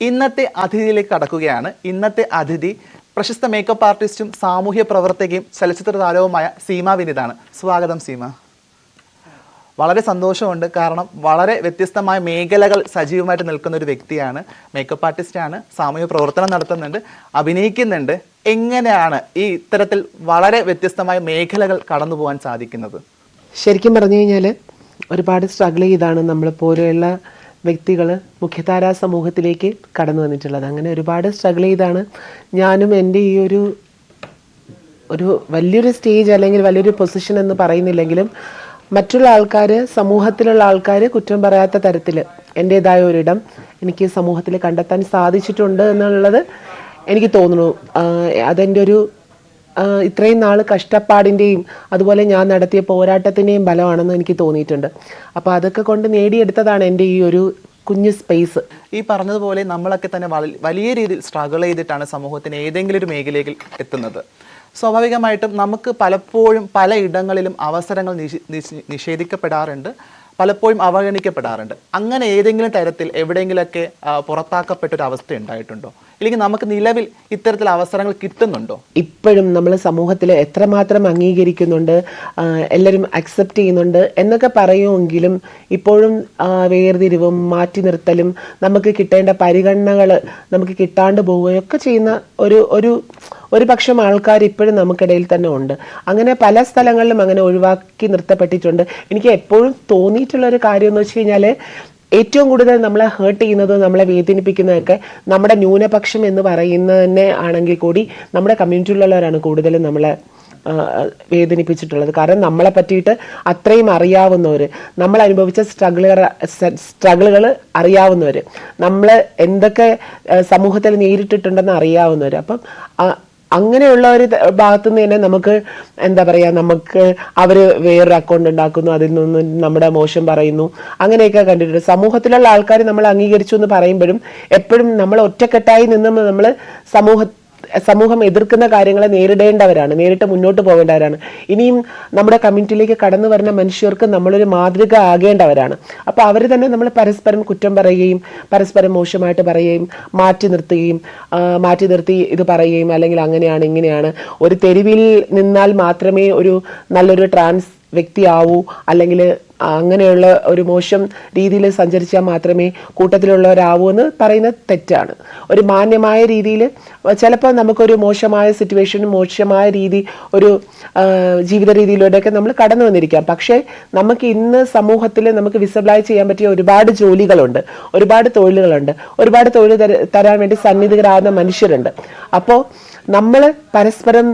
ഇന്നത്തെ അതിഥിയിലേക്ക് കടക്കുകയാണ്. ഇന്നത്തെ അതിഥി പ്രശസ്ത മേക്കപ്പ് ആർട്ടിസ്റ്റും സാമൂഹ്യ പ്രവർത്തകയും ചലച്ചിത്ര താരവുമായ സീമ വിനിതാണ്. സ്വാഗതം സീമ. വളരെ സന്തോഷമുണ്ട്. കാരണം വളരെ വ്യത്യസ്തമായ മേഖലകൾ സജീവമായിട്ട് നിൽക്കുന്ന ഒരു വ്യക്തിയാണ് മേക്കപ്പ് ആർട്ടിസ്റ്റാണ് സാമൂഹ്യ പ്രവർത്തനം നടത്തുന്നുണ്ട് അഭിനയിക്കുന്നുണ്ട്. എങ്ങനെയാണ് ഈ ഇത്തരത്തിൽ വളരെ വ്യത്യസ്തമായ മേഖലകൾ കടന്നു പോകാൻ സാധിക്കുന്നത്? ശരിക്കും പറഞ്ഞു കഴിഞ്ഞാൽ ഒരുപാട് സ്ട്രഗിൾ ചെയ്താണ് നമ്മളെപ്പോലെയുള്ള വ്യക്തികൾ മുഖ്യധാരാ സമൂഹത്തിലേക്ക് കടന്നു വന്നിട്ടുള്ളത്. അങ്ങനെ ഒരുപാട് സ്ട്രഗിൾ ചെയ്താണ്. ഞാനും എന്റെ ഈ ഒരു ഒരു വലിയൊരു സ്റ്റേജ് അല്ലെങ്കിൽ വലിയൊരു പൊസിഷൻ എന്ന് പറയുന്നില്ലെങ്കിലും മറ്റുള്ള ആൾക്കാർ സമൂഹത്തിലുള്ള ആൾക്കാർ കുറ്റം പറയാത്ത തരത്തിൽ എന്റേതായ ഒരിടം എനിക്ക് സമൂഹത്തിൽ കണ്ടെത്താൻ സാധിച്ചിട്ടുണ്ട് എന്നുള്ളത് എനിക്ക് തോന്നുന്നു. അതെന്റെ ഒരു ഇത്രയും നാൾ കഷ്ടപ്പാടിന്റെയും അതുപോലെ ഞാൻ നടത്തിയ പോരാട്ടത്തിന്റെയും ബലമാണെന്ന് എനിക്ക് തോന്നിയിട്ടുണ്ട്. അപ്പോൾ അതൊക്കെ കൊണ്ട് നേടിയെടുത്തതാണ് എന്റെ ഈ ഒരു കുഞ്ഞു സ്പേസ് ഈ പറഞ്ഞതുപോലെ നമ്മളൊക്കെ തന്നെ വലിയ രീതിയിൽ സ്ട്രഗിൾ ചെയ്തിട്ടാണ് സമൂഹത്തിന് ഏതെങ്കിലും ഒരു മേഖലയിൽ എത്തുന്നത്. സ്വാഭാവികമായിട്ടും നമുക്ക് പലപ്പോഴും പല ഇടങ്ങളിലും അവസരങ്ങൾ നിഷേ- നിഷേ- നിഷേധിക്കപ്പെടാറുണ്ട്. പലപ്പോഴും അവഗണിക്കപ്പെടാറുണ്ട്. അങ്ങനെ ഏതെങ്കിലും തരത്തിൽ എവിടെയെങ്കിലുമൊക്കെ പുറത്താക്കപ്പെട്ടൊരു അവസ്ഥ ഉണ്ടായിട്ടുണ്ടോ അല്ലെങ്കിൽ നമുക്ക് നിലവിൽ ഇത്തരത്തിൽ അവസരങ്ങൾ കിട്ടുന്നുണ്ടോ? ഇപ്പോഴും നമ്മൾ സമൂഹത്തിൽ എത്രമാത്രം അംഗീകരിക്കുന്നുണ്ട് എല്ലാവരും അക്സെപ്റ്റ് ചെയ്യുന്നുണ്ട് എന്നൊക്കെ പറയുമെങ്കിലും ഇപ്പോഴും വേർതിരിവും മാറ്റി നിർത്തലും നമുക്ക് കിട്ടേണ്ട പരിഗണനകൾ നമുക്ക് കിട്ടാണ്ട് പോവുകയൊക്കെ ചെയ്യുന്ന ഒരു ഒരു ഒരു പക്ഷം ആൾക്കാർ ഇപ്പോഴും നമുക്കിടയിൽ തന്നെ ഉണ്ട്. അങ്ങനെ പല സ്ഥലങ്ങളിലും അങ്ങനെ ഒഴിവാക്കി നിർത്തപ്പെട്ടിട്ടുണ്ട്. എനിക്ക് എപ്പോഴും തോന്നിയിട്ടുള്ള ഒരു കാര്യം എന്ന് വെച്ച് കഴിഞ്ഞാൽ ഏറ്റവും കൂടുതൽ നമ്മളെ ഹേർട്ട് ചെയ്യുന്നത് നമ്മളെ വേദനിപ്പിക്കുന്നതൊക്കെ നമ്മുടെ ന്യൂനപക്ഷം എന്ന് പറയുന്നതന്നെ ആണെങ്കിൽ കൂടി നമ്മുടെ കമ്മ്യൂണിറ്റിയിലുള്ളവരാണ് കൂടുതലും നമ്മളെ വേദനിപ്പിച്ചിട്ടുള്ളത്. കാരണം നമ്മളെ പറ്റിയിട്ട് അത്രയും അറിയാവുന്നവർ നമ്മൾ അനുഭവിച്ച സ്ട്രഗിളുകൾ സ്ട്രഗിളുകൾ അറിയാവുന്നവർ നമ്മൾ എന്തൊക്കെ സമൂഹത്തിൽ നേരിട്ടിട്ടുണ്ടെന്ന് അറിയാവുന്നവർ അപ്പം അങ്ങനെയുള്ള ഒരു ഭാഗത്തു നിന്ന് തന്നെ നമുക്ക് എന്താ പറയുക നമുക്ക് അവർ വേറൊരു അക്കൗണ്ട് ഉണ്ടാക്കുന്നു അതിൽ നിന്ന് നമ്മുടെ മോശം പറയുന്നു അങ്ങനെയൊക്കെ കണ്ടിട്ടുണ്ട്. സമൂഹത്തിലുള്ള ആൾക്കാർ നമ്മൾ അംഗീകരിച്ചു എന്ന് പറയുമ്പോഴും എപ്പോഴും നമ്മൾ ഒറ്റക്കെട്ടായി നിന്ന് നമ്മൾ സമൂഹ സമൂഹം എതിർക്കുന്ന കാര്യങ്ങളെ നേരിടേണ്ടവരാണ് നേരിട്ട് മുന്നോട്ട് പോകേണ്ടവരാണ്. ഇനിയും നമ്മുടെ കമ്മ്യൂണിറ്റിയിലേക്ക് കടന്നു വരുന്ന മനുഷ്യർക്ക് നമ്മളൊരു മാതൃക ആകേണ്ടവരാണ്. അപ്പോൾ അവർ തന്നെ നമ്മൾ പരസ്പരം കുറ്റം പറയുകയും പരസ്പരം മോശമായിട്ട് പറയുകയും മാറ്റി നിർത്തുകയും മാറ്റി നിർത്തി ഇത് പറയുകയും അല്ലെങ്കിൽ അങ്ങനെയാണ് ഇങ്ങനെയാണ്. ഒരു തെരുവിൽ നിന്നാൽ മാത്രമേ ഒരു നല്ലൊരു ട്രാൻസ് വ്യക്തിയാവൂ അല്ലെങ്കിൽ അങ്ങനെയുള്ള ഒരു മോശം രീതിയിൽ സഞ്ചരിച്ചാൽ മാത്രമേ കൂട്ടത്തിലുള്ളവരാവൂ എന്ന് പറയുന്നത് തെറ്റാണ്. ഒരു മാന്യമായ രീതിയിൽ ചിലപ്പോൾ നമുക്കൊരു മോശമായ സിറ്റുവേഷൻ മോശമായ രീതി ഒരു ജീവിത രീതിയിലൂടെയൊക്കെ നമ്മൾ കടന്നു വന്നിരിക്കാം. പക്ഷേ നമുക്ക് ഇന്ന് സമൂഹത്തിൽ നമുക്ക് വിസബിളായി ചെയ്യാൻ പറ്റിയ ഒരുപാട് ജോലികളുണ്ട് ഒരുപാട് തൊഴിലുകളുണ്ട് ഒരുപാട് തൊഴിൽ തരാൻ വേണ്ടി സന്നിധികരാകുന്ന മനുഷ്യരുണ്ട്. അപ്പോൾ നമ്മൾ പരസ്പരം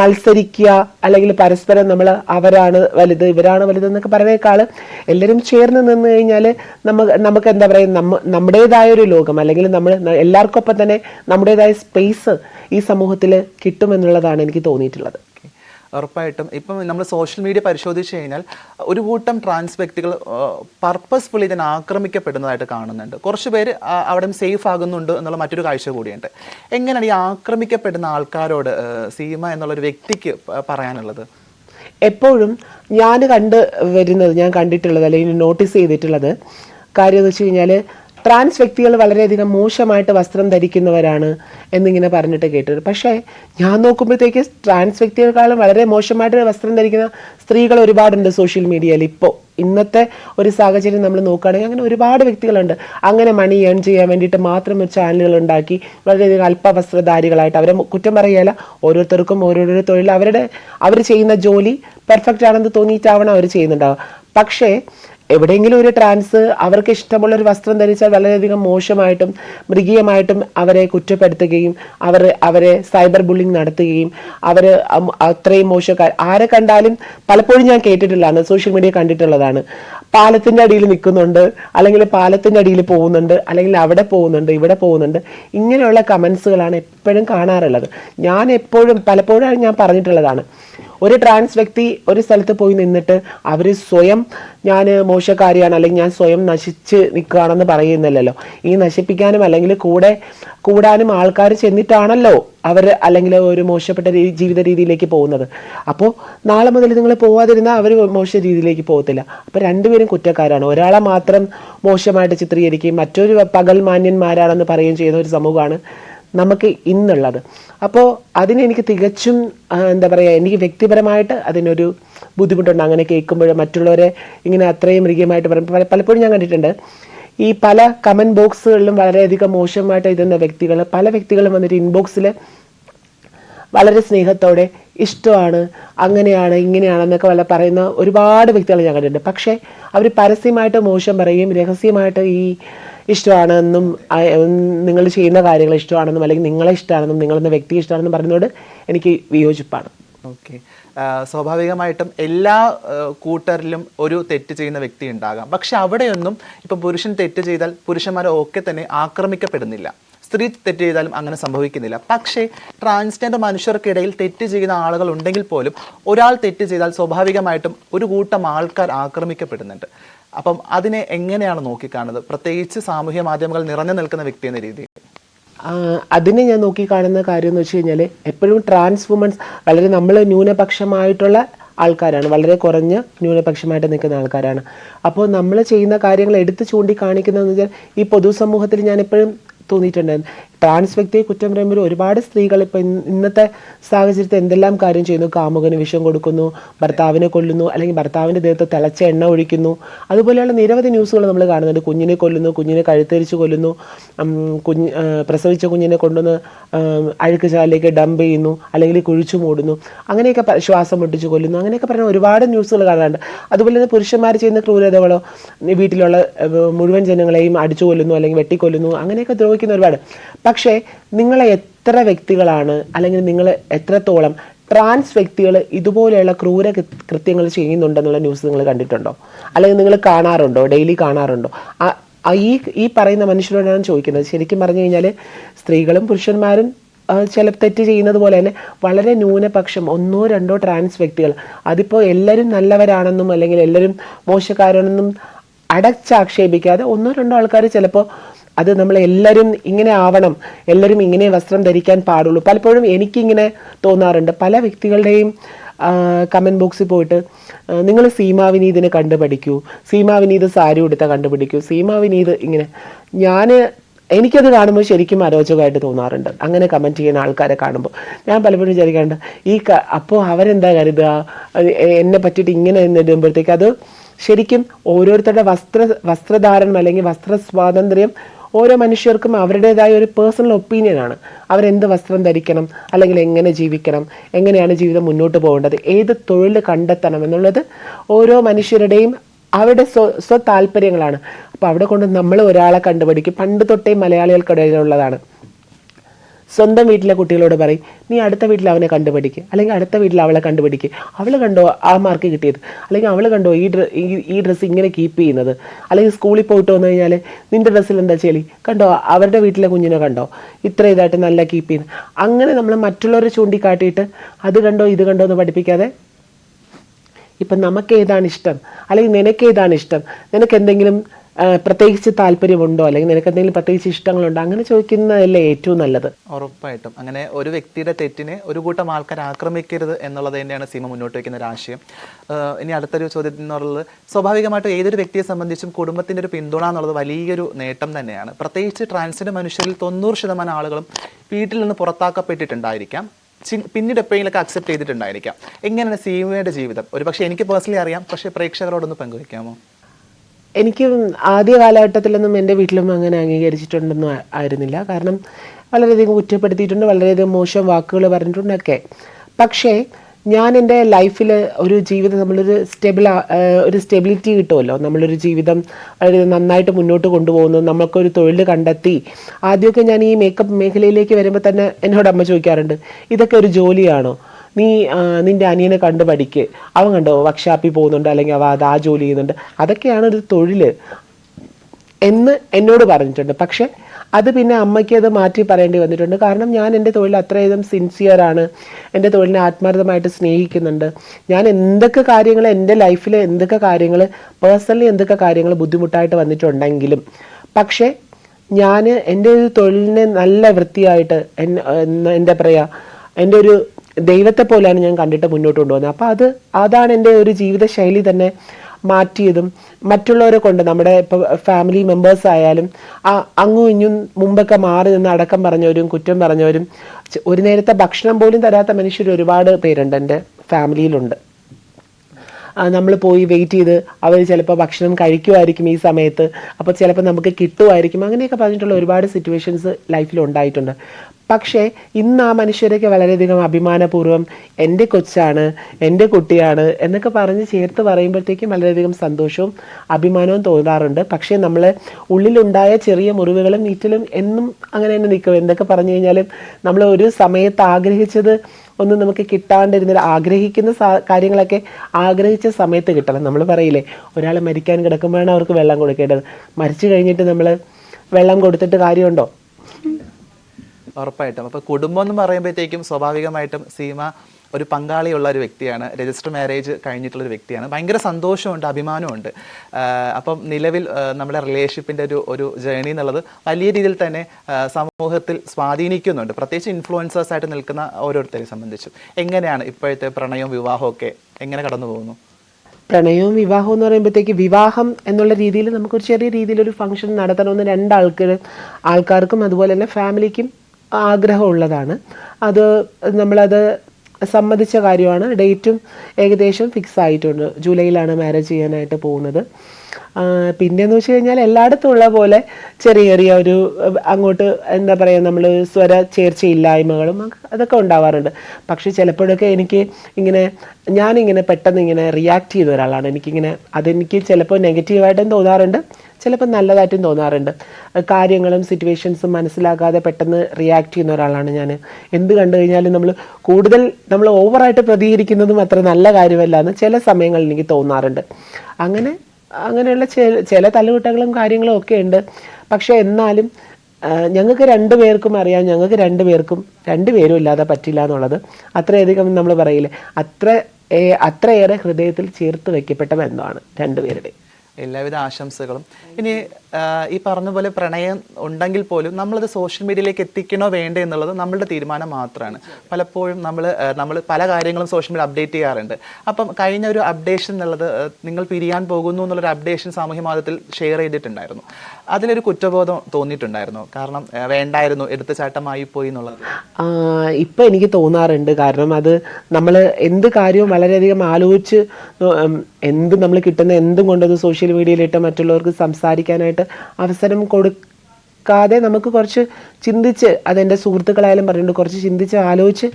മത്സരിക്കുക അല്ലെങ്കിൽ പരസ്പരം നമ്മൾ അവരാണ് വലുത് ഇവരാണ് വലുത് എന്നൊക്കെ പറയുന്നേക്കാൾ എല്ലാവരും ചേർന്ന് നിന്ന് കഴിഞ്ഞാൽ നമുക്ക് നമുക്ക് എന്താ പറയുക നമ്മ നമ്മുടേതായ ഒരു ലോകം അല്ലെങ്കിൽ നമ്മൾ എല്ലാവർക്കൊപ്പം തന്നെ നമ്മുടേതായ സ്പേസ് ഈ സമൂഹത്തിൽ കിട്ടുമെന്നുള്ളതാണ് എനിക്ക് തോന്നിയിട്ടുള്ളത്. ഉറപ്പായിട്ടും. ഇപ്പം നമ്മൾ സോഷ്യൽ മീഡിയ പരിശോധിച്ച് കഴിഞ്ഞാൽ ഒരു കൂട്ടം ട്രാൻസ് വ്യക്തികൾ പർപ്പസ്ഫുള്ളി ഇതിനെ ആക്രമിക്കപ്പെടുന്നതായിട്ട് കാണുന്നുണ്ട്. കുറച്ച് പേര് അവിടെ സേഫ് ആകുന്നുണ്ട് എന്നുള്ള മറ്റൊരു കാഴ്ച കൂടിയുണ്ട്. എങ്ങനെയാണ് ഈ ആക്രമിക്കപ്പെടുന്ന ആൾക്കാരോട് സീമ എന്നുള്ള ഒരു വ്യക്തിക്ക് പറയാനുള്ളത്? എപ്പോഴും ഞാൻ കണ്ട് വരുന്നത് ഞാൻ കണ്ടിട്ടുള്ളത് അല്ലെങ്കിൽ നോട്ടീസ് ചെയ്തിട്ടുള്ളത് കാര്യം എന്ന് വെച്ച് കഴിഞ്ഞാൽ ട്രാൻസ് വ്യക്തികൾ വളരെയധികം മോശമായിട്ട് വസ്ത്രം ധരിക്കുന്നവരാണ് എന്നിങ്ങനെ പറഞ്ഞിട്ട് കേട്ടത് പക്ഷേ ഞാൻ നോക്കുമ്പോഴത്തേക്ക് ട്രാൻസ് വ്യക്തികളെക്കാളും വളരെ മോശമായിട്ട് വസ്ത്രം ധരിക്കുന്ന സ്ത്രീകൾ ഒരുപാടുണ്ട് സോഷ്യൽ മീഡിയയിൽ ഇപ്പോൾ ഇന്നത്തെ ഒരു സാഹചര്യം നമ്മൾ നോക്കുകയാണെങ്കിൽ അങ്ങനെ ഒരുപാട് വ്യക്തികളുണ്ട്. അങ്ങനെ മണി ഏൺ ചെയ്യാൻ വേണ്ടിയിട്ട് മാത്രം ഒരു ചാനലുകൾ ഉണ്ടാക്കി വളരെയധികം അല്പവസ്ത്രധാരികളായിട്ട് അവരെ കുറ്റം പറയുകയല്ല. ഓരോരുത്തർക്കും ഓരോരോ തൊഴിൽ അവരുടെ അവർ ചെയ്യുന്ന ജോലി പെർഫെക്റ്റ് ആണെന്ന് തോന്നിയിട്ടാവണം അവർ ചെയ്യുന്നുണ്ടാവുക. പക്ഷേ എവിടെയെങ്കിലും ഒരു ട്രാൻസ് അവർക്ക് ഇഷ്ടമുള്ള ഒരു വസ്ത്രം ധരിച്ചാൽ വളരെയധികം മോശമായിട്ടും മൃഗീയമായിട്ടും അവരെ കുറ്റപ്പെടുത്തുകയും അവർ അവരെ സൈബർ ബുള്ളിങ് നടത്തുകയും അവർ അത്രയും മോശക്കാർ ആരെ കണ്ടാലും പലപ്പോഴും ഞാൻ കേട്ടിട്ടുള്ളതാണ് സോഷ്യൽ മീഡിയ കണ്ടിട്ടുള്ളതാണ്. പാലത്തിന്റെ അടിയിൽ നിൽക്കുന്നുണ്ട് അല്ലെങ്കിൽ പാലത്തിന്റെ അടിയിൽ പോകുന്നുണ്ട് അല്ലെങ്കിൽ അവിടെ പോകുന്നുണ്ട് ഇവിടെ പോകുന്നുണ്ട്. ഇങ്ങനെയുള്ള കമൻസുകളാണ് എപ്പോഴും കാണാറുള്ളത്. ഞാൻ എപ്പോഴും പലപ്പോഴും ഞാൻ പറഞ്ഞിട്ടുള്ളതാണ് ഒരു ട്രാൻസ് വ്യക്തി ഒരു സ്ഥലത്ത് പോയി നിന്നിട്ട് അവർ സ്വയം ഞാൻ മോശക്കാരിയാണ് അല്ലെങ്കിൽ ഞാൻ സ്വയം നശിച്ച് നിൽക്കുകയാണെന്ന് പറയുന്നില്ലല്ലോ. ഈ നശിപ്പിക്കാനും അല്ലെങ്കിൽ കൂടെ കൂടാനും ആൾക്കാർ ചെന്നിട്ടാണല്ലോ അവർ അല്ലെങ്കിൽ ഒരു മോശപ്പെട്ട രീതി ജീവിത രീതിയിലേക്ക് പോകുന്നത്. അപ്പോൾ നാളെ മുതൽ നിങ്ങൾ പോവാതിരുന്നാൽ അവർ മോശ രീതിയിലേക്ക് പോകത്തില്ല. അപ്പോൾ രണ്ടുപേരും കുറ്റക്കാരാണ്. ഒരാളെ മാത്രം മോശമായിട്ട് ചിത്രീകരിക്കുകയും മറ്റൊരു പകൽ മാന്യന്മാരാണെന്ന് പറയുകയും ചെയ്യുന്ന ഒരു സമൂഹമാണ് നമുക്ക് ഇന്നുള്ളത്. അപ്പോൾ അതിനെനിക്ക് തികച്ചും എന്താ പറയുക എനിക്ക് വ്യക്തിപരമായിട്ട് അതിനൊരു ബുദ്ധിമുട്ടുണ്ട്. അങ്ങനെ കേൾക്കുമ്പോൾ മറ്റുള്ളവരെ ഇങ്ങനെ അത്രയും മൃഗീയമായിട്ട് പറയുമ്പോൾ പലപ്പോഴും ഞാൻ കണ്ടിട്ടുണ്ട്. ഈ പല കമന്റ് ബോക്സുകളിലും വളരെയധികം മോശമായിട്ട് എഴുതുന്ന വ്യക്തികൾ പല വ്യക്തികളും വന്നിട്ട് ഇൻബോക്സിൽ വളരെ സ്നേഹത്തോടെ ഇഷ്ടമാണ് അങ്ങനെയാണ് ഇങ്ങനെയാണെന്നൊക്കെ വല്ല പറയുന്ന ഒരുപാട് വ്യക്തികൾ ഞാൻ കണ്ടിട്ടുണ്ട്. പക്ഷേ അവർ പരസ്യമായിട്ട് മോശം പറയുകയും രഹസ്യമായിട്ട് ഈ ഇഷ്ടമാണെന്നും നിങ്ങൾ ചെയ്യുന്ന കാര്യങ്ങൾ ഇഷ്ടമാണെന്നും അല്ലെങ്കിൽ നിങ്ങളെ ഇഷ്ടമാണെന്നും നിങ്ങളെന്ന വ്യക്തി ഇഷ്ടമാണെന്നും പറയുന്നതോട് എനിക്ക് വിയോജിപ്പാണ്. ഓക്കെ. സ്വാഭാവികമായിട്ടും എല്ലാ കൂട്ടറിലും ഒരു തെറ്റ് ചെയ്യുന്ന വ്യക്തി ഉണ്ടാകാം. പക്ഷെ അവിടെയൊന്നും ഇപ്പം പുരുഷൻ തെറ്റ് ചെയ്താൽ പുരുഷന്മാരെ ഒക്കെ തന്നെ ആക്രമിക്കപ്പെടുന്നില്ല. സ്ത്രീ തെറ്റ് ചെയ്താലും അങ്ങനെ സംഭവിക്കുന്നില്ല. പക്ഷേ ട്രാൻസ്ജെൻഡർ മനുഷ്യർക്കിടയിൽ തെറ്റ് ചെയ്യുന്ന ആളുകൾ ഉണ്ടെങ്കിൽ പോലും ഒരാൾ തെറ്റ് ചെയ്താൽ സ്വാഭാവികമായിട്ടും ഒരു കൂട്ടം ആൾക്കാർ ആക്രമിക്കപ്പെടുന്നുണ്ട്. അപ്പം അതിനെ എങ്ങനെയാണ് നോക്കിക്കാണുന്നത്? പ്രത്യേകിച്ച് സാമൂഹ്യ മാധ്യമങ്ങൾ നിറഞ്ഞു നിൽക്കുന്ന വ്യക്തി എന്ന രീതിയിൽ. അതിനെ ഞാൻ നോക്കിക്കാണുന്ന കാര്യം എന്ന് വെച്ച് കഴിഞ്ഞാൽ എപ്പോഴും ട്രാൻസ് വുമൻസ് വളരെ നമ്മൾ ന്യൂനപക്ഷമായിട്ടുള്ള ആൾക്കാരാണ്. വളരെ കുറഞ്ഞ ന്യൂനപക്ഷമായിട്ട് നിൽക്കുന്ന ആൾക്കാരാണ്. അപ്പോൾ നമ്മൾ ചെയ്യുന്ന കാര്യങ്ങൾ എടുത്തു ചൂണ്ടിക്കാണിക്കുന്നതെന്ന് വെച്ചാൽ ഈ പൊതുസമൂഹത്തിൽ ഞാൻ എപ്പോഴും തോന്നിയിട്ടുണ്ട് ട്രാൻസ് വ്യക്തിയെ കുറ്റം പറയുമ്പോൾ ഒരുപാട് സ്ത്രീകൾ ഇപ്പോൾ ഇന്നത്തെ സാഹചര്യത്തിൽ എന്തെല്ലാം കാര്യം ചെയ്യുന്നു? കാമുകന് വിഷം കൊടുക്കുന്നു ഭർത്താവിനെ കൊല്ലുന്നു അല്ലെങ്കിൽ ഭർത്താവിന്റെ ദേഹത്ത് തിളച്ച എണ്ണ ഒഴിക്കുന്നു. അതുപോലെയുള്ള നിരവധി ന്യൂസുകൾ നമ്മൾ കാണുന്നുണ്ട്. കുഞ്ഞിനെ കൊല്ലുന്നു കുഞ്ഞിനെ കഴുത്തരിച്ച് കൊല്ലുന്നു കുഞ്ഞ് പ്രസവിച്ച കുഞ്ഞിനെ കൊണ്ടുവന്ന് അഴുക്ക് ചാലിലേക്ക് ഡംപ് ചെയ്യുന്നു അല്ലെങ്കിൽ കുഴിച്ചു മൂടുന്നു. അങ്ങനെയൊക്കെ ശ്വാസം മുട്ടിച്ച് കൊല്ലുന്നു. അങ്ങനെയൊക്കെ പറഞ്ഞ ഒരുപാട് ന്യൂസുകൾ കാണാറുണ്ട്. അതുപോലെ തന്നെ പുരുഷന്മാർ ചെയ്യുന്ന ക്രൂരതകളോ വീട്ടിലുള്ള മുഴുവൻ ജനങ്ങളെയും അടിച്ചു കൊല്ലുന്നു അല്ലെങ്കിൽ വെട്ടിക്കൊല്ലുന്നു അങ്ങനെയൊക്കെ ദ്രോഹിക്കുന്ന ഒരുപാട്. പക്ഷേ നിങ്ങളെ എത്ര വ്യക്തികളാണ് അല്ലെങ്കിൽ നിങ്ങൾ എത്രത്തോളം ട്രാൻസ് വ്യക്തികൾ ഇതുപോലെയുള്ള ക്രൂര കൃത്യങ്ങൾ ചെയ്യുന്നുണ്ടെന്നുള്ള ന്യൂസ് നിങ്ങൾ കണ്ടിട്ടുണ്ടോ? അല്ലെങ്കിൽ നിങ്ങൾ കാണാറുണ്ടോ? ഡെയിലി കാണാറുണ്ടോ? ഈ ഈ പറയുന്ന മനുഷ്യരോടാണ് ചോദിക്കുന്നത്. ശരിക്കും പറഞ്ഞു കഴിഞ്ഞാൽ സ്ത്രീകളും പുരുഷന്മാരും ചില തെറ്റ് ചെയ്യുന്നത് പോലെ തന്നെ വളരെ ന്യൂനപക്ഷം ഒന്നോ രണ്ടോ ട്രാൻസ് വ്യക്തികൾ. അതിപ്പോൾ എല്ലാവരും നല്ലവരാണെന്നും അല്ലെങ്കിൽ എല്ലാവരും മോശക്കാരാണെന്നും അടച്ചാക്ഷേപിക്കാതെ ഒന്നോ രണ്ടോ ആൾക്കാർ ചിലപ്പോൾ അത് നമ്മൾ എല്ലാവരും ഇങ്ങനെ ആവണം. എല്ലാവരും ഇങ്ങനെ വസ്ത്രം ധരിക്കാൻ പാടുള്ളൂ. പലപ്പോഴും എനിക്കിങ്ങനെ തോന്നാറുണ്ട്. പല വ്യക്തികളുടെയും കമന്റ് ബോക്സിൽ പോയിട്ട് നിങ്ങൾ സീമാവിനീതിനെ കണ്ടുപഠിക്കൂ സീമാവിനീത് സാരി ഉടുത്ത കണ്ടുപിടിക്കൂ. സീമാവിനീത് ഇങ്ങനെ ഞാൻ എനിക്കത് കാണുമ്പോൾ ശരിക്കും അരോചകമായിട്ട് തോന്നാറുണ്ട്. അങ്ങനെ കമന്റ് ചെയ്യുന്ന ആൾക്കാരെ കാണുമ്പോൾ. ഞാൻ പലപ്പോഴും വിചാരിക്കാറുണ്ട് ഈ അപ്പോൾ അവരെന്താ കരുതുക? എന്നെ പറ്റിയിട്ട് ഇങ്ങനെ നേടുമ്പോഴത്തേക്ക് അത് ശരിക്കും ഓരോരുത്തരുടെ വസ്ത്ര വസ്ത്രധാരണം അല്ലെങ്കിൽ വസ്ത്ര സ്വാതന്ത്ര്യം ഓരോ മനുഷ്യർക്കും അവരുടേതായ ഒരു പേഴ്സണൽ ഒപ്പീനിയനാണ് അവരെന്ത് വസ്ത്രം ധരിക്കണം അല്ലെങ്കിൽ എങ്ങനെ ജീവിക്കണം എങ്ങനെയാണ് ജീവിതം മുന്നോട്ട് പോകേണ്ടത് ഏത് തൊഴിൽ കണ്ടെത്തണം എന്നുള്ളത് ഓരോ മനുഷ്യരുടെയും അവരുടെ സ്വ സ്വ താല്പര്യങ്ങളാണ് അപ്പോൾ അവിടെ കൊണ്ട് നമ്മൾ ഒരാളെ കണ്ടുപിടിക്കും. പണ്ട് തൊട്ടേ മലയാളികൾക്കിടയിലുള്ളതാണ്. സ്വന്തം വീട്ടിലെ കുട്ടികളോട് പറയും നീ അടുത്ത വീട്ടിൽ അവനെ കണ്ടുപിടിക്കുക അല്ലെങ്കിൽ അടുത്ത വീട്ടിൽ അവളെ കണ്ടുപിടിക്കുക അവൾ കണ്ടോ ആ മാർക്ക് കിട്ടിയത്? അല്ലെങ്കിൽ അവൾ കണ്ടോ ഈ ഈ ഡ്രസ്സ് ഇങ്ങനെ കീപ്പ് ചെയ്യുന്നത്? അല്ലെങ്കിൽ സ്കൂളിൽ പോയിട്ട് വന്നു കഴിഞ്ഞാൽ നിന്റെ ഡ്രസ്സിൽ എന്താ ചെളി? കണ്ടോ അവരുടെ വീട്ടിലെ കുഞ്ഞിനെ കണ്ടോ? ഇത്ര ഇതായിട്ട് നല്ല കീപ്പ് ചെയ്യുന്നത് അങ്ങനെ നമ്മൾ മറ്റുള്ളവരെ ചൂണ്ടിക്കാട്ടിയിട്ട് അത് കണ്ടോ ഇത് കണ്ടോ എന്ന് പഠിപ്പിക്കാതെ ഇപ്പം നമുക്ക് ഏതാണ് ഇഷ്ടം? അല്ലെങ്കിൽ നിനക്ക് ഏതാണ് ഇഷ്ടം? നിനക്ക് എന്തെങ്കിലും പ്രത്യേകിച്ച് താല്പര്യമുണ്ടോ? അല്ലെങ്കിൽ നിനക്ക് എന്തെങ്കിലും പ്രത്യേകിച്ച് ഇഷ്ടങ്ങളുണ്ടോ? അങ്ങനെ ചോദിക്കുന്നതല്ലേ ഏറ്റവും നല്ലത്. ഉറപ്പായിട്ടും. അങ്ങനെ ഒരു വ്യക്തിയുടെ തെറ്റിനെ ഒരു കൂട്ടം ആൾക്കാർ ആക്രമിക്കരുത് എന്നുള്ളത് തന്നെയാണ് സീമ മുന്നോട്ട് വയ്ക്കുന്ന ഒരു ആശയം. ഇനി അടുത്തൊരു ചോദ്യം പറയുന്നത് സ്വാഭാവികമായിട്ടും ഏതൊരു വ്യക്തിയെ സംബന്ധിച്ചും കുടുംബത്തിന്റെ ഒരു പിന്തുണ എന്നുള്ളത് വലിയൊരു നേട്ടം തന്നെയാണ്. പ്രത്യേകിച്ച് ട്രാൻസ്ജെൻഡർ മനുഷ്യരിൽ തൊണ്ണൂറ് ശതമാനം ആളുകളും വീട്ടിൽ നിന്ന് പുറത്താക്കപ്പെട്ടിട്ടുണ്ടായിരിക്കാം. പിന്നീട് എപ്പോഴെങ്കിലൊക്കെ അക്സെപ്റ്റ് ചെയ്തിട്ടുണ്ടായിരിക്കാം. എങ്ങനെയാണ് സീമയുടെ ജീവിതം? ഒരുപക്ഷെ എനിക്ക് പേഴ്സണലി അറിയാം പക്ഷേ പ്രേക്ഷകരോടൊന്ന് പങ്കുവയ്ക്കാമോ? എനിക്ക് ആദ്യ കാലഘട്ടത്തിലൊന്നും എന്റെ വീട്ടിലും അങ്ങനെ അംഗീകരിച്ചിട്ടുണ്ടെന്നും ആയിരുന്നില്ല. കാരണം വളരെയധികം കുറ്റപ്പെടുത്തിയിട്ടുണ്ട് വളരെയധികം മോശം വാക്കുകൾ പറഞ്ഞിട്ടുണ്ടൊക്കെ പക്ഷേ ഞാൻ എന്റെ ലൈഫിൽ ഒരു ജീവിതം നമ്മളൊരു സ്റ്റെബിൾ ഒരു സ്റ്റെബിലിറ്റി കിട്ടുമല്ലോ. നമ്മളൊരു ജീവിതം വളരെ നന്നായിട്ട് മുന്നോട്ട് കൊണ്ടുപോകുന്നു. നമ്മൾക്കൊരു തൊഴിൽ കണ്ടെത്തി. ആദ്യമൊക്കെ ഞാൻ ഈ മേക്കപ്പ് മേഖലയിലേക്ക് വരുമ്പോൾ തന്നെ എന്നോട് അമ്മ ചോദിക്കാറുണ്ട് ഇതൊക്കെ ഒരു ജോലിയാണോ? നീ നിന്റെ അനിയനെ കണ്ട് പഠിക്ക്. അവൻ കണ്ടോ വർക്ക്ഷാപ്പിൽ പോകുന്നുണ്ട് അല്ലെങ്കിൽ അവ അത് ആ ജോലി ചെയ്യുന്നുണ്ട്. അതൊക്കെയാണ് ഒരു തൊഴിൽ എന്ന് എന്നോട് പറഞ്ഞിട്ടുണ്ട്. പക്ഷേ അത് പിന്നെ അമ്മയ്ക്ക് അത് മാറ്റി പറയേണ്ടി വന്നിട്ടുണ്ട്. കാരണം ഞാൻ എന്റെ തൊഴിൽ അത്രയധികം സിൻസിയറാണ് എന്റെ തൊഴിലിനെ ആത്മാർത്ഥമായിട്ട് സ്നേഹിക്കുന്നുണ്ട്. ഞാൻ എന്തൊക്കെ കാര്യങ്ങൾ എന്റെ ലൈഫിൽ എന്തൊക്കെ കാര്യങ്ങൾ പേഴ്സണലി എന്തൊക്കെ കാര്യങ്ങൾ ബുദ്ധിമുട്ടായിട്ട് വന്നിട്ടുണ്ടെങ്കിലും പക്ഷേ ഞാൻ എന്റെ ഒരു തൊഴിലിനെ നല്ല വൃത്തിയായിട്ട് എന്റെ എന്താ പറയുക എന്റെ ഒരു ദൈവത്തെ പോലെയാണ് ഞാൻ കണ്ടിട്ട് മുന്നോട്ട് കൊണ്ടുപോകുന്നത് അപ്പോൾ അത് അതാണ് എന്റെ ഒരു ജീവിത ശൈലി തന്നെ മാറ്റിയതും മറ്റുള്ളവരെ കൊണ്ട് നമ്മുടെ ഇപ്പോൾ ഫാമിലി മെമ്പേഴ്സ് ആയാലും അങ്ങും ഇഞ്ഞും മുമ്പൊക്കെ മാറി നിന്ന് അടക്കം പറഞ്ഞവരും കുറ്റം പറഞ്ഞവരും ഒരു നേരത്തെ ഭക്ഷണം പോലും തരാത്ത മനുഷ്യർ ഒരുപാട് പേരുണ്ട് എന്റെ ഫാമിലിയിലുണ്ട് നമ്മൾ പോയി വെയിറ്റ് ചെയ്ത് അവർ ചിലപ്പോൾ ഭക്ഷണം കഴിക്കുമായിരിക്കും ഈ സമയത്ത്. അപ്പോൾ ചിലപ്പോൾ നമുക്ക് കിട്ടുമായിരിക്കും. അങ്ങനെയൊക്കെ പറഞ്ഞിട്ടുള്ള ഒരുപാട് സിറ്റുവേഷൻസ് ലൈഫിൽ ഉണ്ടായിട്ടുണ്ട്. പക്ഷേ ഇന്ന് ആ മനുഷ്യരൊക്കെ വളരെയധികം അഭിമാനപൂർവം എന്റെ കൊച്ചാണ് എന്റെ കുട്ടിയാണ് എന്നൊക്കെ പറഞ്ഞ് ചേർത്ത് പറയുമ്പോഴത്തേക്കും വളരെയധികം സന്തോഷവും അഭിമാനവും തോന്നാറുണ്ട്. പക്ഷേ നമ്മൾ ഉള്ളിലുണ്ടായ ചെറിയ മുറിവുകളും നീറ്റലും എന്നും അങ്ങനെ തന്നെ നിൽക്കും. എന്തൊക്കെ പറഞ്ഞു കഴിഞ്ഞാലും നമ്മൾ ഒരു സമയത്ത് ആഗ്രഹിച്ചത് ഒന്നും നമുക്ക് കിട്ടാണ്ടിരുന്നില്ല. ആഗ്രഹിക്കുന്ന കാര്യങ്ങളൊക്കെ ആഗ്രഹിച്ച സമയത്ത് കിട്ടണം. നമ്മൾ പറയില്ലേ ഒരാൾ മരിക്കാൻ കിടക്കുമ്പോഴാണ് അവർക്ക് വെള്ളം കൊടുക്കേണ്ടത്. മരിച്ചു കഴിഞ്ഞിട്ട് നമ്മൾ വെള്ളം കൊടുത്തിട്ട് കാര്യമുണ്ടോ? ഉറപ്പായിട്ടും. അപ്പോൾ കുടുംബം എന്ന് പറയുമ്പോഴത്തേക്കും സ്വാഭാവികമായിട്ടും സീമ ഒരു പങ്കാളിയുള്ള ഒരു വ്യക്തിയാണ്. രജിസ്റ്റർ മാരേജ് കഴിഞ്ഞിട്ടുള്ള ഒരു വ്യക്തിയാണ്. ഭയങ്കര സന്തോഷമുണ്ട് അഭിമാനമുണ്ട്. അപ്പം നിലവിൽ നമ്മുടെ റിലേഷൻഷിപ്പിന്റെ ഒരു ഒരു ജേണി എന്നുള്ളത് വലിയ രീതിയിൽ തന്നെ സമൂഹത്തിൽ സ്വാധീനിക്കുന്നുണ്ട്. പ്രത്യേകിച്ച് ഇൻഫ്ലുവൻസേഴ്സ് ആയിട്ട് നിൽക്കുന്ന ഓരോരുത്തരെ സംബന്ധിച്ചും. എങ്ങനെയാണ് ഇപ്പോഴത്തെ പ്രണയവും വിവാഹമൊക്കെ എങ്ങനെ കടന്നു പോകുന്നു? പ്രണയവും വിവാഹവും എന്ന് പറയുമ്പോഴത്തേക്ക് വിവാഹം എന്നുള്ള രീതിയിൽ നമുക്കൊരു ചെറിയ രീതിയിലൊരു ഫംഗ്ഷൻ നടത്തണമെന്ന് രണ്ടാൾക്കാർ ആൾക്കാർക്കും അതുപോലെ തന്നെ ഫാമിലിക്കും ആഗ്രഹമുള്ളതാണ്. അത് നമ്മളത് സമ്മതിച്ച കാര്യമാണ്. ഡേറ്റും ഏകദേശം ഫിക്സ് ആയിട്ടുണ്ട്. ജൂലൈയിലാണ് മാരേജ് ചെയ്യാനായിട്ട് പോകുന്നത്. പിന്നെയെന്ന് വെച്ച് കഴിഞ്ഞാൽ എല്ലായിടത്തും ഉള്ള പോലെ ചെറിയ ചെറിയ ഒരു അങ്ങോട്ട് എന്താ പറയുക നമ്മൾ സ്വര ചേർച്ചയില്ലായ്മകളും അതൊക്കെ ഉണ്ടാവാറുണ്ട്. പക്ഷേ ചിലപ്പോഴൊക്കെ എനിക്ക് ഇങ്ങനെ ഞാനിങ്ങനെ പെട്ടെന്ന് ഇങ്ങനെ റിയാക്ട് ചെയ്ത ഒരാളാണ്. എനിക്കിങ്ങനെ അതെനിക്ക് ചിലപ്പോൾ നെഗറ്റീവായിട്ടും തോന്നാറുണ്ട്. ചിലപ്പോൾ നല്ലതായിട്ടും തോന്നാറുണ്ട്. കാര്യങ്ങളും സിറ്റുവേഷൻസും മനസ്സിലാക്കാതെ പെട്ടെന്ന് റിയാക്ട് ചെയ്യുന്ന ഒരാളാണ് ഞാൻ എന്ത് കണ്ടു കഴിഞ്ഞാലും നമ്മൾ കൂടുതൽ നമ്മൾ ഓവറായിട്ട് പ്രതികരിക്കുന്നതും അത്ര നല്ല കാര്യമല്ല എന്ന് ചില സമയങ്ങളിൽ എനിക്ക് തോന്നാറുണ്ട്. അങ്ങനെ അങ്ങനെയുള്ള ചില ചില തലവിട്ടകളും കാര്യങ്ങളും ഒക്കെ ഉണ്ട്. പക്ഷേ എന്നാലും ഞങ്ങൾക്ക് രണ്ടു പേർക്കും അറിയാം ഞങ്ങൾക്ക് രണ്ടു പേർക്കും രണ്ടുപേരും ഇല്ലാതെ പറ്റില്ല എന്നുള്ളത്. അത്രയധികം നമ്മൾ പറയില്ലേ. അത്ര അത്രയേറെ ഹൃദയത്തിൽ ചേർത്ത് വയ്ക്കപ്പെട്ട ബന്ധമാണ് രണ്ടുപേരുടെയും എല്ലാവിധ ആശംസകളും. ഇനി ഈ പറഞ്ഞ പോലെ പ്രണയം ഉണ്ടെങ്കിൽ പോലും നമ്മളത് സോഷ്യൽ മീഡിയയിലേക്ക് എത്തിക്കണോ വേണ്ടേ എന്നുള്ളത് നമ്മളുടെ തീരുമാനം മാത്രമാണ് പലപ്പോഴും നമ്മൾ നമ്മൾ പല കാര്യങ്ങളും സോഷ്യൽ മീഡിയ അപ്ഡേറ്റ് ചെയ്യാറുണ്ട്. അപ്പം കഴിഞ്ഞ ഒരു അപ്ഡേഷൻ എന്നുള്ളത് നിങ്ങൾ പിരിയാൻ പോകുന്നു എന്നുള്ളൊരു അപ്ഡേഷൻ സാമൂഹ്യ മാധ്യമത്തിൽ ഷെയർ ചെയ്തിട്ടുണ്ടായിരുന്നു. അതിലൊരു കുറ്റബോധം തോന്നിയിട്ടുണ്ടായിരുന്നു. കാരണം വേണ്ടായിരുന്നു എടുത്ത ചാട്ടമായി പോയി എന്നുള്ളത്. ഇപ്പം എനിക്ക് തോന്നാറുണ്ട്. കാരണം അത് നമ്മൾ എന്ത് കാര്യവും വളരെയധികം ആലോചിച്ച് എന്ത് നമ്മൾ കിട്ടുന്ന എന്തും കൊണ്ടത് സോഷ്യൽ മീഡിയയിലിട്ട് മറ്റുള്ളവർക്ക് സംസാരിക്കാനായിട്ട് അവസരം കൊടുക്കാതെ നമുക്ക് കുറച്ച് ചിന്തിച്ച് അതെന്റെ സുഹൃത്തുക്കളായാലും പറഞ്ഞിട്ടുണ്ട് കുറച്ച് ചിന്തിച്ച് ആലോചിച്ച്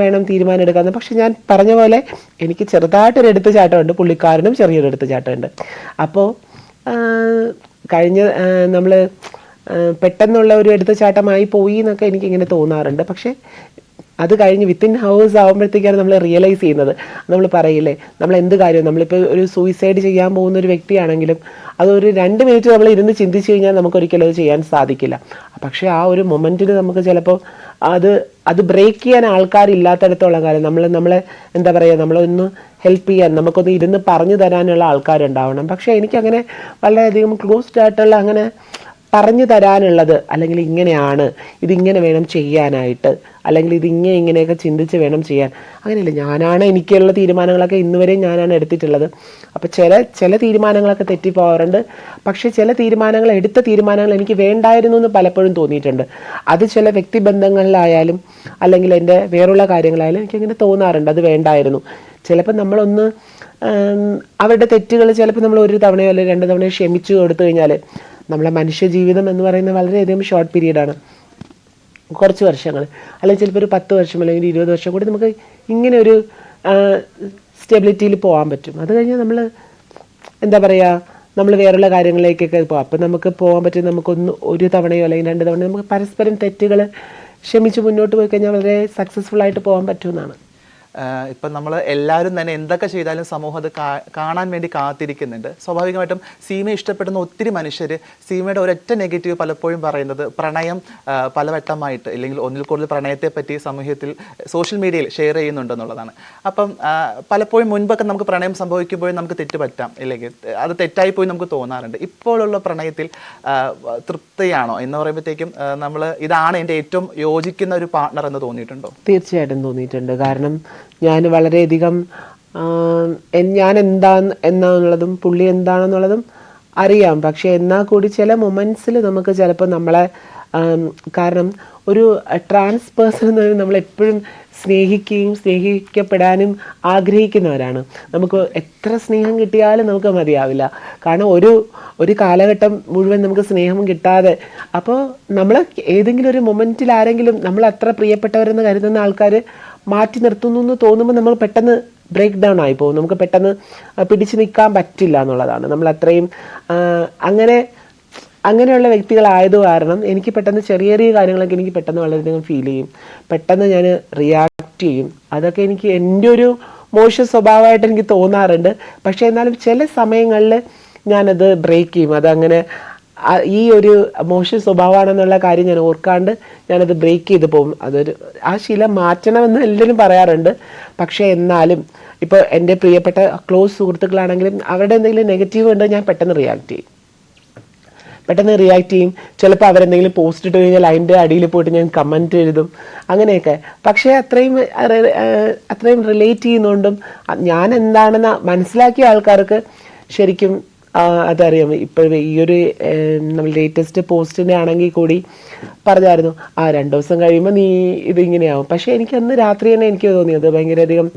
വേണം തീരുമാനം എടുക്കാൻ പക്ഷെ ഞാൻ പറഞ്ഞ പോലെ എനിക്ക് ചെറുതായിട്ടൊരു എടുത്തുചാട്ടമുണ്ട്. പുള്ളിക്കാരനും ചെറിയൊരു എടുത്തുചാട്ടമുണ്ട്. അപ്പോൾ കഴിഞ്ഞ നമ്മൾ പെട്ടെന്നുള്ള ഒരു എടുത്തുചാട്ടമായി പോയി എന്നൊക്കെ എനിക്കിങ്ങനെ തോന്നാറുണ്ട്. പക്ഷേ അത് കഴിഞ്ഞ് വിത്തിൻ ഹവേഴ്സ് ആകുമ്പോഴത്തേക്കാണ് നമ്മൾ റിയലൈസ് ചെയ്യുന്നത്. നമ്മൾ പറയില്ലേ നമ്മൾ എന്ത് കാര്യവും നമ്മളിപ്പോൾ ഒരു സൂയിസൈഡ് ചെയ്യാൻ പോകുന്ന ഒരു വ്യക്തിയാണെങ്കിലും അതൊരു രണ്ട് മിനിറ്റ് നമ്മൾ ഇരുന്ന് ചിന്തിച്ച് കഴിഞ്ഞാൽ നമുക്ക് ഒരിക്കലും അത് ചെയ്യാൻ സാധിക്കില്ല. പക്ഷേ ആ ഒരു മൊമെന്റിൽ നമുക്ക് ചിലപ്പോൾ അത് അത് ബ്രേക്ക് ചെയ്യാൻ ആൾക്കാരില്ലാത്തടത്തോളം കാര്യം നമ്മൾ നമ്മളെ എന്താ പറയുക നമ്മളൊന്ന് ഹെൽപ്പ് ചെയ്യാൻ നമുക്കൊന്ന് ഇരുന്ന് പറഞ്ഞു തരാനുള്ള ആൾക്കാരുണ്ടാവണം. പക്ഷേ എനിക്കങ്ങനെ വളരെയധികം ക്ലോസ്ഡ് ആയിട്ടുള്ള അങ്ങനെ പറഞ്ഞു തരാനുള്ളത് അല്ലെങ്കിൽ ഇങ്ങനെയാണ് ഇതിങ്ങനെ വേണം ചെയ്യാനായിട്ട് അല്ലെങ്കിൽ ഇതിങ്ങനെ ഇങ്ങനെയൊക്കെ ചിന്തിച്ച് വേണം ചെയ്യാൻ. അങ്ങനെയല്ല ഞാനാണ് എനിക്കുള്ള തീരുമാനങ്ങളൊക്കെ ഇന്ന് വരെ ഞാനാണ് എടുത്തിട്ടുള്ളത്. അപ്പോൾ ചില ചില തീരുമാനങ്ങളൊക്കെ തെറ്റിപ്പോകാറുണ്ട് പക്ഷേ ചില തീരുമാനങ്ങൾ എടുത്ത തീരുമാനങ്ങൾ എനിക്ക് വേണ്ടായിരുന്നു എന്ന് പലപ്പോഴും തോന്നിയിട്ടുണ്ട്. അത് ചില വ്യക്തിബന്ധങ്ങളിലായാലും അല്ലെങ്കിൽ എന്റെ വേറുള്ള കാര്യങ്ങളായാലും എനിക്കങ്ങനെ തോന്നാറുണ്ട് അത് വേണ്ടായിരുന്നു. ചിലപ്പോൾ നമ്മളൊന്ന് അവരുടെ തെറ്റുകൾ ചിലപ്പോൾ നമ്മൾ ഒരു തവണയോ അല്ലെങ്കിൽ രണ്ട് തവണയോ ക്ഷമിച്ചു കൊടുത്തു കഴിഞ്ഞാൽ നമ്മളെ മനുഷ്യജീവിതം എന്ന് പറയുന്നത് വളരെയധികം ഷോർട്ട് പീരീഡാണ് കുറച്ച് വർഷങ്ങൾ. അല്ലെങ്കിൽ ചിലപ്പോൾ ഒരു പത്ത് വർഷം അല്ലെങ്കിൽ ഇരുപത് വർഷം കൂടി നമുക്ക് ഇങ്ങനെ ഒരു സ്റ്റെബിലിറ്റിയിൽ പോകാൻ പറ്റും. അത് കഴിഞ്ഞാൽ നമ്മൾ എന്താ പറയുക നമ്മൾ വേറെയുള്ള കാര്യങ്ങളിലേക്കൊക്കെ പോകാം അപ്പം നമുക്ക് പോകാൻ പറ്റും നമുക്കൊന്ന് ഒരു തവണയോ അല്ലെങ്കിൽ രണ്ട് തവണയോ നമുക്ക് പരസ്പരം തെറ്റുകൾ ക്ഷമിച്ച് മുന്നോട്ട് പോയി കഴിഞ്ഞാൽ വളരെ സക്സസ്ഫുൾ ആയിട്ട് പോകാൻ പറ്റുമെന്നാണ് ഇപ്പം നമ്മൾ എല്ലാവരും തന്നെ എന്തൊക്കെ ചെയ്താലും സമൂഹം അത് കാണാൻ വേണ്ടി കാത്തിരിക്കുന്നുണ്ട്. സ്വാഭാവികമായിട്ടും സീമയെ ഇഷ്ടപ്പെടുന്ന ഒത്തിരി മനുഷ്യർ സീമയുടെ ഒരൊറ്റ നെഗറ്റീവ് പലപ്പോഴും പറയുന്നത് പ്രണയം പലവട്ടമായിട്ട് അല്ലെങ്കിൽ ഒന്നിൽ കൂടുതൽ പ്രണയത്തെ പറ്റി സമൂഹത്തിൽ സോഷ്യൽ മീഡിയയിൽ ഷെയർ ചെയ്യുന്നുണ്ടെന്നുള്ളതാണ് അപ്പം പലപ്പോഴും മുൻപൊക്കെ നമുക്ക് പ്രണയം സംഭവിക്കുമ്പോഴും നമുക്ക് തെറ്റ് പറ്റാം ഇല്ലെങ്കിൽ അത് തെറ്റായി പോയി നമുക്ക് തോന്നാറുണ്ട്. ഇപ്പോഴുള്ള പ്രണയത്തിൽ തൃപ്തിയാണോ എന്ന് പറയുമ്പോഴത്തേക്കും നമ്മൾ ഇതാണ് എന്റെ ഏറ്റവും യോജിക്കുന്ന ഒരു പാർട്ണർ എന്ന് തോന്നിയിട്ടുണ്ടോ? തീർച്ചയായിട്ടും തോന്നിയിട്ടുണ്ട്. കാരണം ഞാൻ വളരെയധികം ഞാൻ എന്താന്ന് എന്നാന്നുള്ളതും പുള്ളി എന്താണെന്നുള്ളതും അറിയാം. പക്ഷേ എന്നാൽ കൂടി ചില മൊമെന്റ്സിൽ നമുക്ക് ചിലപ്പോൾ നമ്മളെ കാരണം ഒരു ട്രാൻസ് പേഴ്സൺ എന്ന് പറയുന്നത് നമ്മളെപ്പോഴും സ്നേഹിക്കുകയും സ്നേഹിക്കപ്പെടാനും ആഗ്രഹിക്കുന്നവരാണ്. നമുക്ക് എത്ര സ്നേഹം കിട്ടിയാലും നമുക്ക് മതിയാവില്ല. കാരണം ഒരു ഒരു കാലഘട്ടം മുഴുവൻ നമുക്ക് സ്നേഹം കിട്ടാതെ അപ്പോൾ നമ്മൾ ഏതെങ്കിലും ഒരു മൊമെന്റിൽ ആരെങ്കിലും നമ്മൾ അത്ര പ്രിയപ്പെട്ടവരെന്ന് കരുതുന്ന ആൾക്കാർ മാറ്റി നിർത്തുന്നു എന്ന് തോന്നുമ്പോൾ നമ്മൾ പെട്ടെന്ന് ബ്രേക്ക് ഡൗൺ ആയി പോകും. നമുക്ക് പെട്ടെന്ന് പിടിച്ചു നിൽക്കാൻ പറ്റില്ല എന്നുള്ളതാണ്. നമ്മൾ അത്രയും അങ്ങനെ അങ്ങനെയുള്ള വ്യക്തികളായത് കാരണം എനിക്ക് പെട്ടെന്ന് ചെറിയ ചെറിയ കാര്യങ്ങളൊക്കെ എനിക്ക് പെട്ടെന്ന് വളരെയധികം ഫീൽ ചെയ്യും. പെട്ടെന്ന് ഞാൻ റിയാക്ട് ചെയ്യും. അതൊക്കെ എനിക്ക് എന്റെ ഒരു മോശ സ്വഭാവമായിട്ട് എനിക്ക് തോന്നാറുണ്ട്. പക്ഷേ എന്നാലും ചില സമയങ്ങളിൽ ഞാനത് ബ്രേക്ക് ചെയ്യും. അതങ്ങനെ ഈ ഒരു മോശം സ്വഭാവമാണെന്നുള്ള കാര്യം ഞാൻ ഓർക്കാണ്ട് ഞാനത് ബ്രേക്ക് ചെയ്ത് പോകും. അതൊരു ആ ശീലം മാറ്റണമെന്ന് എല്ലാവരും പറയാറുണ്ട്. പക്ഷേ എന്നാലും ഇപ്പോൾ എന്റെ പ്രിയപ്പെട്ട ക്ലോസ് സുഹൃത്തുക്കളാണെങ്കിലും അവരുടെ എന്തെങ്കിലും നെഗറ്റീവ് ഉണ്ടോ ഞാൻ പെട്ടെന്ന് റിയാക്ട് ചെയ്യും. പെട്ടെന്ന് റിയാക്ട് ചെയ്യും. ചിലപ്പോൾ അവരെന്തെങ്കിലും പോസ്റ്റ് ഇട്ട് കഴിഞ്ഞാൽ അതിന്റെ അടിയിൽ പോയിട്ട് ഞാൻ കമന്റ് എഴുതും. അങ്ങനെയൊക്കെ. പക്ഷേ അത്രയും അത്രയും റിലേറ്റ് ചെയ്യുന്നതുകൊണ്ടും ഞാൻ എന്താണെന്ന് മനസ്സിലാക്കിയ ആൾക്കാർക്ക് ശരിക്കും അതറിയാം. ഇപ്പോൾ ഈ ഒരു നമ്മൾ ലേറ്റസ്റ്റ് പോസ്റ്റിന്റെ ആണെങ്കിൽ കൂടി പറഞ്ഞായിരുന്നു ആ രണ്ട് ദിവസം കഴിയുമ്പോൾ നീ ഇതിങ്ങനെയാവും പക്ഷേ എനിക്ക് അന്ന് രാത്രി തന്നെ എനിക്ക് തോന്നിയത് ഭയങ്കരധികം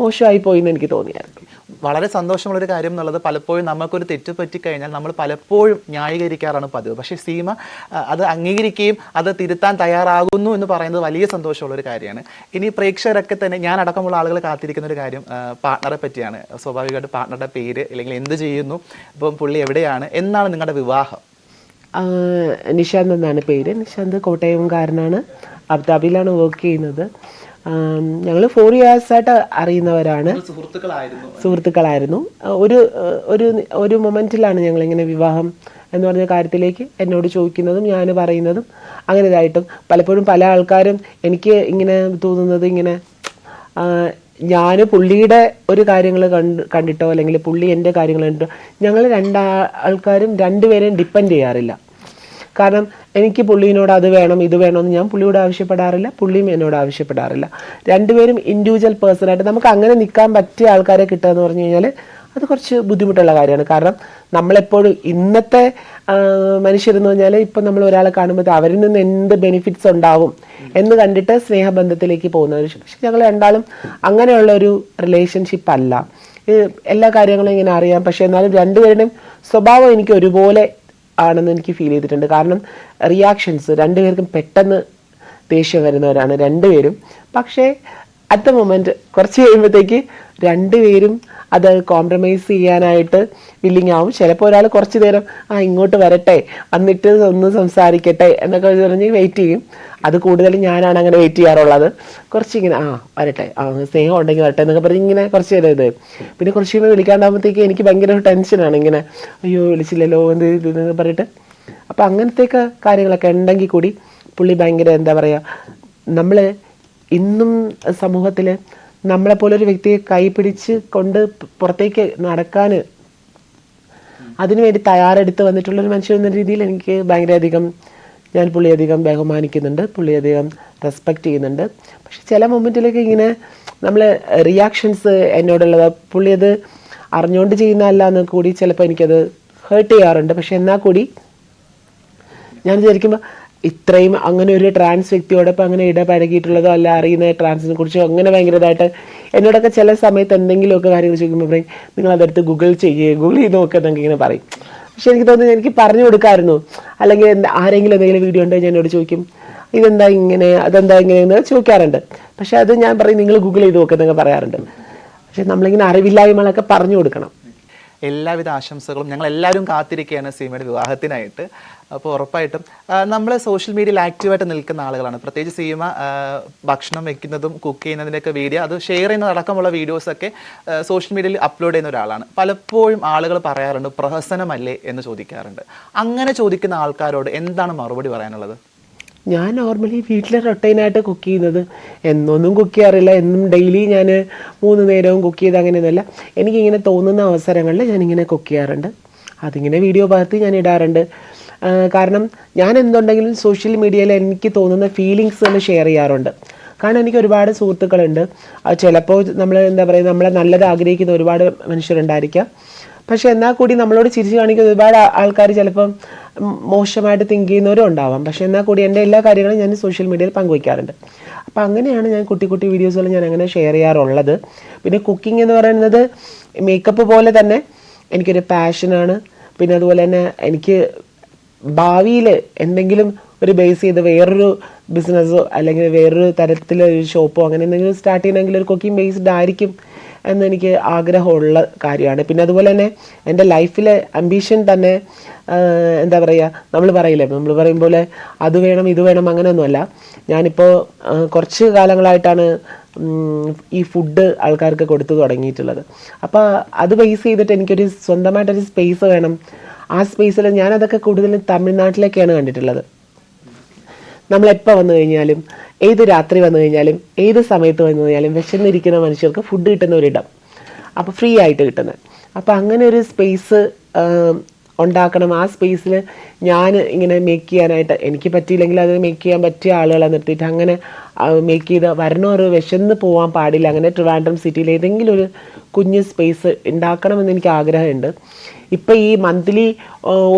മോശമായി പോയി എന്ന് എനിക്ക് തോന്നിയായിരുന്നു. വളരെ സന്തോഷമുള്ളൊരു കാര്യം എന്നുള്ളത് പലപ്പോഴും നമുക്കൊരു തെറ്റ് പറ്റിക്കഴിഞ്ഞാൽ നമ്മൾ പലപ്പോഴും ന്യായീകരിക്കാറാണ് പതിവ്. പക്ഷേ സീമ അത് അംഗീകരിക്കുകയും അത് തിരുത്താൻ തയ്യാറാകുന്നു എന്ന് പറയുന്നത് വലിയ സന്തോഷമുള്ളൊരു കാര്യമാണ്. ഇനി പ്രേക്ഷകരൊക്കെ തന്നെ ഞാൻ അടക്കമുള്ള ആളുകൾ കാത്തിരിക്കുന്ന ഒരു കാര്യം പാർട്ണറെ പറ്റിയാണ്. സ്വാഭാവികമായിട്ട് പാർട്ണറുടെ പേര് അല്ലെങ്കിൽ എന്ത് ചെയ്യുന്നു ഇപ്പം പുള്ളി എവിടെയാണ് എന്നാണ് നിങ്ങളുടെ വിവാഹം? നിശാന്ത് എന്നാണ് പേര്. നിഷാന്ത് കോട്ടയംകാരനാണ്. അബുദാബിയിലാണ് വർക്ക് ചെയ്യുന്നത്. ഞങ്ങൾ ഫോർ ഇയേഴ്സായിട്ട് അറിയുന്നവരാണ്. സുഹൃത്തുക്കളായിരുന്നു. സുഹൃത്തുക്കളായിരുന്നു. ഒരു ഒരു ഒരു മൊമെന്റിലാണ് ഞങ്ങൾ ഞങ്ങളിങ്ങനെ വിവാഹം എന്ന് പറഞ്ഞ കാര്യത്തിലേക്ക് എന്നോട് ചോദിക്കുന്നതും ഞാൻ പറയുന്നതും അങ്ങനെ ഇതായിട്ടും. പലപ്പോഴും പല ആൾക്കാരും എനിക്ക് ഇങ്ങനെ തോന്നുന്നത് ഇങ്ങനെ ഞാൻ പുള്ളിയുടെ ഒരു കാര്യങ്ങൾ കണ്ട് കണ്ടിട്ടോ അല്ലെങ്കിൽ പുള്ളി എന്റെ കാര്യങ്ങൾ കണ്ടിട്ടോ ഞങ്ങൾ രണ്ടാൾക്കാരും രണ്ടുപേരെയും ഡിപ്പെൻഡ് ചെയ്യാറില്ല. കാരണം എനിക്ക് പുള്ളീനോട് അത് വേണം ഇത് വേണമെന്ന് ഞാൻ പുള്ളിയോട് ആവശ്യപ്പെടാറില്ല പുള്ളിയും എന്നോട് ആവശ്യപ്പെടാറില്ല. രണ്ടുപേരും ഇൻഡിവിജ്വൽ പേഴ്സണായിട്ട് നമുക്ക് അങ്ങനെ നിൽക്കാൻ പറ്റിയ ആൾക്കാരെ കിട്ടുക എന്ന് പറഞ്ഞു കഴിഞ്ഞാൽ അത് കുറച്ച് ബുദ്ധിമുട്ടുള്ള കാര്യമാണ്. കാരണം നമ്മളെപ്പോഴും ഇന്നത്തെ മനുഷ്യരെന്ന് പറഞ്ഞാൽ ഇപ്പം നമ്മൾ ഒരാളെ കാണുമ്പോൾ അവരിൽ നിന്ന് എന്ത് ബെനിഫിറ്റ്സ് ഉണ്ടാവും എന്ന് കണ്ടിട്ട് സ്നേഹബന്ധത്തിലേക്ക് പോകുന്നവർ പക്ഷെ ഞങ്ങൾ രണ്ടാളും അങ്ങനെയുള്ള ഒരു റിലേഷൻഷിപ്പ് അല്ല. എല്ലാ കാര്യങ്ങളും ഇങ്ങനെ അറിയാം. പക്ഷേ എന്നാലും രണ്ടുപേരുടെയും സ്വഭാവം എനിക്ക് ഒരുപോലെ ആണെന്ന് എനിക്ക് ഫീൽ ചെയ്തിട്ടുണ്ട്. കാരണം റിയാക്ഷൻസ് രണ്ടുപേർക്കും പെട്ടെന്ന് ദേഷ്യം വരുന്നവരാണ് രണ്ടുപേരും. പക്ഷേ അറ്റ് ദ മൊമെന്റ് കുറച്ച് കഴിയുമ്പോഴത്തേക്ക് രണ്ടുപേരും അത് കോംപ്രമൈസ് ചെയ്യാനായിട്ട് വില്ലിങ് ആവും. ചിലപ്പോൾ ഒരാൾ കുറച്ച് നേരം ആ ഇങ്ങോട്ട് വരട്ടെ വന്നിട്ട് ഒന്ന് സംസാരിക്കട്ടെ എന്നൊക്കെ പറഞ്ഞ് വെയിറ്റ് ചെയ്യും. അത് കൂടുതലും ഞാനാണ് അങ്ങനെ വെയിറ്റ് ചെയ്യാറുള്ളത്. കുറച്ചിങ്ങനെ ആ വരട്ടെ ആ സ്നേഹം ഉണ്ടെങ്കിൽ വരട്ടെ എന്നൊക്കെ പറഞ്ഞ് ഇങ്ങനെ കുറച്ച് നേരം ഇത്. പിന്നെ കുറച്ച് കഴിയുമ്പോൾ വിളിക്കാണ്ടാകുമ്പോഴത്തേക്ക് എനിക്ക് ഭയങ്കര ടെൻഷനാണ് ഇങ്ങനെ അയ്യോ വിളിച്ചില്ലല്ലോ എന്ത് ഇത് എന്നൊക്കെ പറഞ്ഞിട്ട്. അപ്പം അങ്ങനത്തെയൊക്കെ കാര്യങ്ങളൊക്കെ ഉണ്ടെങ്കിൽ കൂടി പുള്ളി ഭയങ്കര എന്താ പറയുക നമ്മൾ ഇന്നും സമൂഹത്തിൽ നമ്മളെപ്പോലൊരു വ്യക്തിയെ കൈപിടിച്ച് കൊണ്ട് പുറത്തേക്ക് നടക്കാൻ അതിനുവേണ്ടി തയ്യാറെടുത്ത് വന്നിട്ടുള്ള ഒരു മനുഷ്യൻ എന്ന രീതിയിൽ എനിക്ക് ഭയങ്കരധികം ഞാൻ പുള്ളിയധികം ബഹുമാനിക്കുന്നുണ്ട് പുള്ളിയധികം റെസ്പെക്റ്റ് ചെയ്യുന്നുണ്ട്. പക്ഷെ ചില മൊമെന്റിലൊക്കെ ഇങ്ങനെ നമ്മൾ റിയാക്ഷൻസ് എന്നോടുള്ളത് പുള്ളി അത് അറിഞ്ഞുകൊണ്ട് ചെയ്യുന്നതല്ല എന്ന് കൂടി ചിലപ്പോൾ എനിക്കത് ഹേർട്ട് ചെയ്യാറുണ്ട്. പക്ഷെ എന്നാൽ കൂടി ഞാൻ വിചാരിക്കുമ്പോൾ ഇത്രയും അങ്ങനെ ഒരു ട്രാൻസ് വ്യക്തിയോടൊപ്പം അങ്ങനെ ഇടപഴകിയിട്ടുള്ളതോ അല്ല അറിയുന്ന ട്രാൻസിനെ കുറിച്ചോ അങ്ങനെ ഭയങ്കരമായിട്ട് എന്നോടൊക്കെ ചില സമയത്ത് എന്തെങ്കിലുമൊക്കെ കാര്യങ്ങൾ ചോദിക്കുമ്പോൾ പറയും നിങ്ങൾ അതെടുത്ത് ഗൂഗിൾ ചെയ്യുക ഗൂഗിൾ ചെയ്ത് നോക്കുക എന്നൊക്കെ ഇങ്ങനെ പറയും. പക്ഷെ എനിക്ക് തോന്നുന്നു എനിക്ക് പറഞ്ഞു കൊടുക്കാമായിരുന്നു അല്ലെങ്കിൽ ആരെങ്കിലും എന്തെങ്കിലും വീഡിയോ ഉണ്ടെങ്കിൽ എന്നോട് ചോദിക്കും ഇതെന്താ ഇങ്ങനെ അതെന്താ ഇങ്ങനെയെന്ന് ചോദിക്കാറുണ്ട്. പക്ഷേ അത് ഞാൻ പറയും നിങ്ങൾ ഗൂഗിൾ ചെയ്ത് നോക്കുക എന്നൊക്കെ പറയാറുണ്ട്. പക്ഷെ നമ്മളിങ്ങനെ അറിവില്ലായ്മകളൊക്കെ പറഞ്ഞു കൊടുക്കണം. എല്ലാവിധ ആശംസകളും ഞങ്ങൾ എല്ലാവരും കാത്തിരിക്കുകയാണ് സീമയുടെ വിവാഹത്തിനായിട്ട്. അപ്പോൾ ഉറപ്പായിട്ടും നമ്മൾ സോഷ്യൽ മീഡിയയിൽ ആക്റ്റീവായിട്ട് നിൽക്കുന്ന ആളുകളാണ്. പ്രത്യേകിച്ച് സീമ ഭക്ഷണം വെക്കുന്നതും കുക്ക് ചെയ്യുന്നതിന്റെയൊക്കെ വീഡിയോ അത് ഷെയർ ചെയ്യുന്നതടക്കമുള്ള വീഡിയോസൊക്കെ സോഷ്യൽ മീഡിയയിൽ അപ്ലോഡ് ചെയ്യുന്ന ഒരാളാണ്. പലപ്പോഴും ആളുകൾ പറയാറുണ്ട് പ്രഹസനമല്ലേ എന്ന് ചോദിക്കാറുണ്ട്. അങ്ങനെ ചോദിക്കുന്ന ആൾക്കാരോട് എന്താണ് മറുപടി പറയാനുള്ളത്? ഞാൻ നോർമലി വീട്ടിൽ റൊട്ടൈനായിട്ട് കുക്ക് ചെയ്യുന്നത്. എന്നൊന്നും കുക്ക് ചെയ്യാറില്ല. എന്നും ഡെയിലി ഞാൻ മൂന്ന് നേരവും കുക്ക് ചെയ്ത് അങ്ങനെയൊന്നുമല്ല. എനിക്കിങ്ങനെ തോന്നുന്ന അവസരങ്ങളിൽ ഞാനിങ്ങനെ കുക്ക് ചെയ്യാറുണ്ട്. അതിങ്ങനെ വീഡിയോ ഭാഗത്ത് ഞാൻ ഇടാറുണ്ട്. കാരണം ഞാൻ എന്തുണ്ടെങ്കിലും സോഷ്യൽ മീഡിയയിൽ എനിക്ക് തോന്നുന്ന ഫീലിങ്സ് ഫീലിങ്സുകൾ ഷെയർ ചെയ്യാറുണ്ട്. കാരണം എനിക്ക് ഒരുപാട് സുഹൃത്തുക്കളുണ്ട്. ചിലപ്പോൾ നമ്മൾ എന്താ പറയുക നമ്മളെ നല്ലത് ആഗ്രഹിക്കുന്ന ഒരുപാട് മനുഷ്യരുണ്ടായിരിക്കാം. പക്ഷെ എന്നാൽ കൂടി നമ്മളോട് ചിരിച്ചു കാണിക്കുന്ന ഒരുപാട് ആൾക്കാർ ചിലപ്പം മോശമായിട്ട് തിങ്ക് ചെയ്യുന്നവരും ഉണ്ടാവാം. പക്ഷെ എന്നാൽ കൂടി എന്റെ എല്ലാ കാര്യങ്ങളും ഞാൻ സോഷ്യൽ മീഡിയയിൽ പങ്കുവയ്ക്കാറുണ്ട് അപ്പോൾ അങ്ങനെയാണ് ഞാൻ കുട്ടി കുട്ടി വീഡിയോസുകൾ ഞാൻ അങ്ങനെ ഷെയർ ചെയ്യാറുള്ളത്. പിന്നെ കുക്കിംഗ് എന്ന് പറയുന്നത് മേക്കപ്പ് പോലെ തന്നെ എനിക്കൊരു പാഷനാണ് പിന്നെ അതുപോലെ തന്നെ എനിക്ക് ഭാവിയിൽ എന്തെങ്കിലും ഒരു ബേസ് ചെയ്ത് വേറൊരു ബിസിനസ്സോ അല്ലെങ്കിൽ വേറൊരു തരത്തിലൊരു ഷോപ്പോ അങ്ങനെ എന്തെങ്കിലും സ്റ്റാർട്ട് ചെയ്യണമെങ്കിൽ ഒരു കുക്കിംഗ് ബേസ്ഡ് ആയിരിക്കും എന്നെനിക്ക് ആഗ്രഹമുള്ള കാര്യമാണ്. പിന്നെ അതുപോലെ തന്നെ എന്റെ ലൈഫിലെ അംബീഷൻ തന്നെ എന്താ പറയുക നമ്മൾ പറയില്ലേ നമ്മൾ പറയും പോലെ അത് വേണം ഇത് വേണം അങ്ങനെയൊന്നുമല്ല. ഞാനിപ്പോൾ കുറച്ച് കാലങ്ങളായിട്ടാണ് ഈ ഫുഡ് ആൾക്കാർക്ക് കൊടുത്തു തുടങ്ങിയിട്ടുള്ളത്. അപ്പോൾ അത് ബേസ് ചെയ്തിട്ട് എനിക്കൊരു സ്വന്തമായിട്ടൊരു സ്പേസ് വേണം. ആ സ്പേസിൽ ഞാനതൊക്കെ കൂടുതലും തമിഴ്നാട്ടിലേക്കാണ് കണ്ടിട്ടുള്ളത്. നമ്മളെപ്പോൾ വന്നു കഴിഞ്ഞാലും ഏത് രാത്രി വന്നു കഴിഞ്ഞാലും ഏത് സമയത്ത് വന്നു കഴിഞ്ഞാലും വിശന്നിരിക്കുന്ന മനുഷ്യർക്ക് ഫുഡ് കിട്ടുന്ന ഒരിടം. അപ്പോൾ ഫ്രീ ആയിട്ട് കിട്ടുന്നത്. അപ്പോൾ അങ്ങനെ ഒരു സ്പേസ് ഉണ്ടാക്കണം. ആ സ്പേസിൽ ഞാൻ ഇങ്ങനെ മേക്ക് ചെയ്യാനായിട്ട് എനിക്ക് പറ്റിയില്ലെങ്കിൽ അത് മേക്ക് ചെയ്യാൻ പറ്റിയ ആളുകളെ നിർത്തിയിട്ട് അങ്ങനെ മേക്ക് ചെയ്ത് ഒരു വിശന്ന് പോകാൻ പാടില്ല. അങ്ങനെ ട്രിവാൻഡ്രം സിറ്റിയിൽ ഏതെങ്കിലും ഒരു കുഞ്ഞ് സ്പേസ് ഉണ്ടാക്കണമെന്ന് എനിക്ക് ആഗ്രഹമുണ്ട്. ഇപ്പം ഈ മന്ത്ലി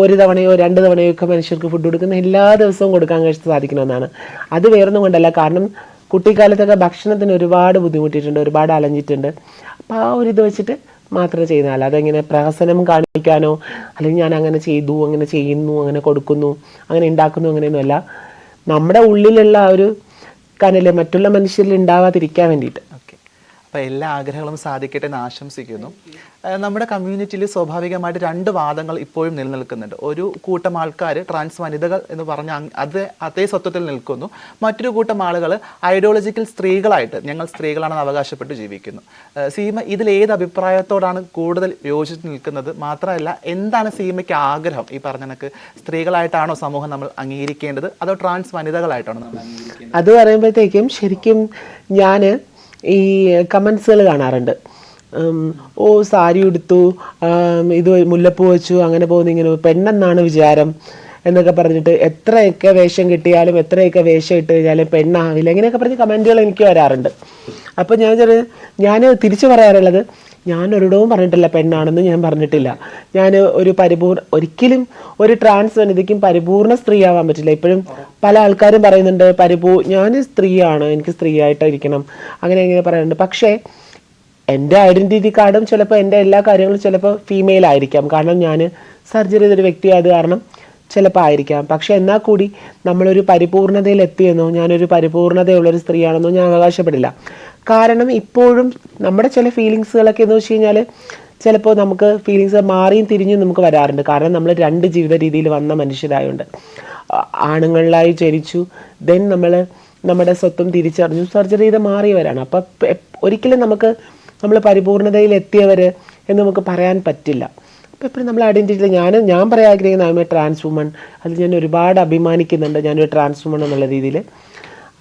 ഒരു തവണയോ രണ്ട് തവണയോ ഒക്കെ മനുഷ്യർക്ക് ഫുഡ് കൊടുക്കുന്ന എല്ലാ ദിവസവും കൊടുക്കാൻ കഴിച്ച് സാധിക്കണമെന്നാണ്. അത് വേറൊന്നും കൊണ്ടല്ല. കാരണം കുട്ടിക്കാലത്തൊക്കെ ഭക്ഷണത്തിന് ഒരുപാട് ബുദ്ധിമുട്ടിയിട്ടുണ്ട് ഒരുപാട് അലഞ്ഞിട്ടുണ്ട്. അപ്പോൾ ആ ഒരു ഇത് വെച്ചിട്ട് മാത്രം ചെയ്യുന്ന അല്ലാതെ പ്രഹസനം കാണിക്കാനോ അല്ലെങ്കിൽ ഞാൻ അങ്ങനെ ചെയ്തു അങ്ങനെ ചെയ്യുന്നു അങ്ങനെ കൊടുക്കുന്നു അങ്ങനെ ഉണ്ടാക്കുന്നു അങ്ങനെയൊന്നുമല്ല. നമ്മുടെ ഉള്ളിലുള്ള ആ ഒരു കനൽ മറ്റുള്ള മനുഷ്യരിൽ ഉണ്ടാവാതിരിക്കാൻ വേണ്ടിയിട്ട്. അപ്പോൾ എല്ലാ ആഗ്രഹങ്ങളും സാധിക്കട്ടെ എന്ന് ആശംസിക്കുന്നു. നമ്മുടെ കമ്മ്യൂണിറ്റിയിൽ സ്വാഭാവികമായിട്ട് രണ്ട് വാദങ്ങൾ ഇപ്പോഴും നിലനിൽക്കുന്നുണ്ട്. ഒരു കൂട്ടം ആൾക്കാർ ട്രാൻസ് വനിതകൾ എന്ന് പറഞ്ഞ അത് അതേ സ്വത്വത്തിൽ നിൽക്കുന്നു. മറ്റൊരു കൂട്ടം ആളുകൾ ഐഡിയോളജിക്കൽ സ്ത്രീകളായിട്ട് ഞങ്ങൾ സ്ത്രീകളാണെന്ന് അവകാശപ്പെട്ട് ജീവിക്കുന്നു. സീമ ഇതിൽ ഏത് അഭിപ്രായത്തോടാണ് കൂടുതൽ യോജിച്ച് നിൽക്കുന്നത്? മാത്രമല്ല എന്താണ് സീമയ്ക്ക് ആഗ്രഹം? ഈ പറഞ്ഞ കണക്ക് സ്ത്രീകളായിട്ടാണോ സമൂഹം നമ്മൾ അംഗീകരിക്കേണ്ടത്? അതോ ട്രാൻസ് വനിതകളായിട്ടാണോ നമ്മൾ അത് പറയുമ്പോഴത്തേക്കും ശരിക്കും ഞാൻ ഈ കമൻസുകൾ കാണാറുണ്ട് ഓ സാരി ഉടുത്തു ഇത് മുല്ലപ്പൂ വെച്ചു അങ്ങനെ പോകുന്നു ഇങ്ങനെ. പെണ്ണെന്നാണ് വിചാരം എന്നൊക്കെ പറഞ്ഞിട്ട് എത്രയൊക്കെ വേഷം കിട്ടിയാലും എത്രയൊക്കെ വേഷം ഇട്ട് കഴിഞ്ഞാലും പെണ്ണാവില്ല. ഇങ്ങനെയൊക്കെ പറഞ്ഞ് കമന്റുകൾ എനിക്ക് വരാറുണ്ട്. അപ്പോൾ ഞാൻ ഞാൻ തിരിച്ചു പറയാറുള്ളത് ഞാൻ ഒരിടവും പറഞ്ഞിട്ടില്ല പെണ്ണാണെന്ന് ഞാൻ പറഞ്ഞിട്ടില്ല. ഞാൻ ഒരു പരിപൂർണ ഒരിക്കലും ഒരു ട്രാൻസ് വനിതയ്ക്കും പരിപൂർണ സ്ത്രീ ആവാൻ പറ്റില്ല. ഇപ്പോഴും പല ആൾക്കാരും പറയുന്നുണ്ട് പരിപൂ ഞാൻ സ്ത്രീയാണ് എനിക്ക് സ്ത്രീ ആയിട്ടിരിക്കണം അങ്ങനെ ഇങ്ങനെ പറയുന്നുണ്ട് പക്ഷേ എന്റെ ഐഡന്റിറ്റി കാർഡും ചിലപ്പോൾ എന്റെ എല്ലാ കാര്യങ്ങളും ചിലപ്പോൾ ഫീമെയിൽ ആയിരിക്കാം. കാരണം ഞാൻ സർജറി ചെയ്തൊരു വ്യക്തിയായത് കാരണം ചിലപ്പോൾ ആയിരിക്കാം. പക്ഷെ എന്നാൽ കൂടി നമ്മളൊരു പരിപൂർണതയിൽ എത്തിയെന്നോ ഞാനൊരു പരിപൂർണതയുള്ളൊരു സ്ത്രീയാണെന്നോ ഞാൻ അവകാശപ്പെടില്ല. കാരണം ഇപ്പോഴും നമ്മുടെ ചില ഫീലിങ്സുകളൊക്കെ എന്ന് വെച്ച് കഴിഞ്ഞാൽ ചിലപ്പോൾ നമുക്ക് ഫീലിങ്സ് മാറിയും തിരിഞ്ഞും നമുക്ക് വരാറുണ്ട്. കാരണം നമ്മൾ രണ്ട് ജീവിത രീതിയിൽ വന്ന മനുഷ്യരായതുകൊണ്ട് ആ- ആണുങ്ങളിലായി ജനിച്ചു ദെൻ നമ്മൾ നമ്മുടെ സ്വത്വം തിരിച്ചറിഞ്ഞു സർജറി ചെയ്ത് മാറിയവരാണ് അപ്പം ഒരിക്കലും നമുക്ക് നമ്മൾ പരിപൂർണതയിൽ എത്തിയവർ എന്ന് നമുക്ക് പറയാൻ പറ്റില്ല. അപ്പോൾ എപ്പോഴും നമ്മൾ ഐഡന്റിറ്റി ഞാൻ ഞാൻ പറയാൻ ആഗ്രഹിക്കുന്ന ആമേ ട്രാൻസ് വുമൺ അതിൽ ഞാൻ ഒരുപാട് അഭിമാനിക്കുന്നുണ്ട് ഞാനൊരു ട്രാൻസ് വുമൺ എന്നുള്ള രീതിയിൽ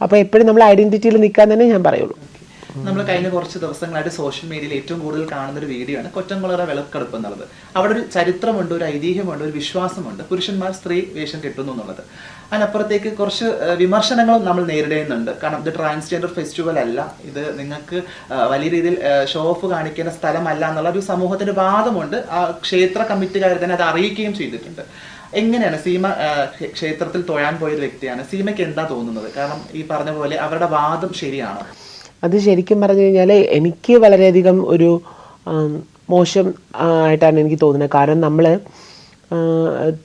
അപ്പോൾ എപ്പോഴും നമ്മൾ ഐഡന്റിറ്റിയിൽ നിൽക്കാൻ തന്നെ ഞാൻ പറയുള്ളൂ. നമ്മൾ കഴിഞ്ഞ കുറച്ച് ദിവസങ്ങളായിട്ട് സോഷ്യൽ മീഡിയയിൽ ഏറ്റവും കൂടുതൽ കാണുന്ന ഒരു വീഡിയോ ആണ് കൊറ്റംകുളറ വിളക്കെടുപ്പ് എന്നുള്ളത്. അവിടെ ഒരു ചരിത്രമുണ്ട് ഒരു ഐതിഹ്യമുണ്ട് ഒരു വിശ്വാസമുണ്ട്. പുരുഷന്മാർ സ്ത്രീ വേഷം കെട്ടുന്നു എന്നുള്ളത്. അതിനപ്പുറത്തേക്ക് കുറച്ച് വിമർശനങ്ങളും നമ്മൾ നേരിടേണ്ടതുണ്ട് കാരണം ഇത് ട്രാൻസ്ജെൻഡർ ഫെസ്റ്റിവൽ അല്ല. ഇത് നിങ്ങൾക്ക് വലിയ രീതിയിൽ ഷോ ഓഫ് കാണിക്കേണ്ട സ്ഥലമല്ല എന്നുള്ള ഒരു സമൂഹത്തിന്റെ വാദമുണ്ട്. ആ ക്ഷേത്ര കമ്മിറ്റിക്കാർ തന്നെ അത് അറിയിക്കുകയും ചെയ്തിട്ടുണ്ട്. എങ്ങനെയാണ് സീമ ക്ഷേത്രത്തിൽ തൊഴാൻ പോയൊരു വ്യക്തിയാണ് സീമയ്ക്ക് എന്താ തോന്നുന്നത്? കാരണം ഈ പറഞ്ഞ പോലെ അവരുടെ വാദം ശരിയാണ്? അത് ശരിക്കും പറഞ്ഞു കഴിഞ്ഞാൽ എനിക്ക് വളരെയധികം ഒരു മോശം ആയിട്ടാണ് എനിക്ക് തോന്നുന്നത്. കാരണം നമ്മൾ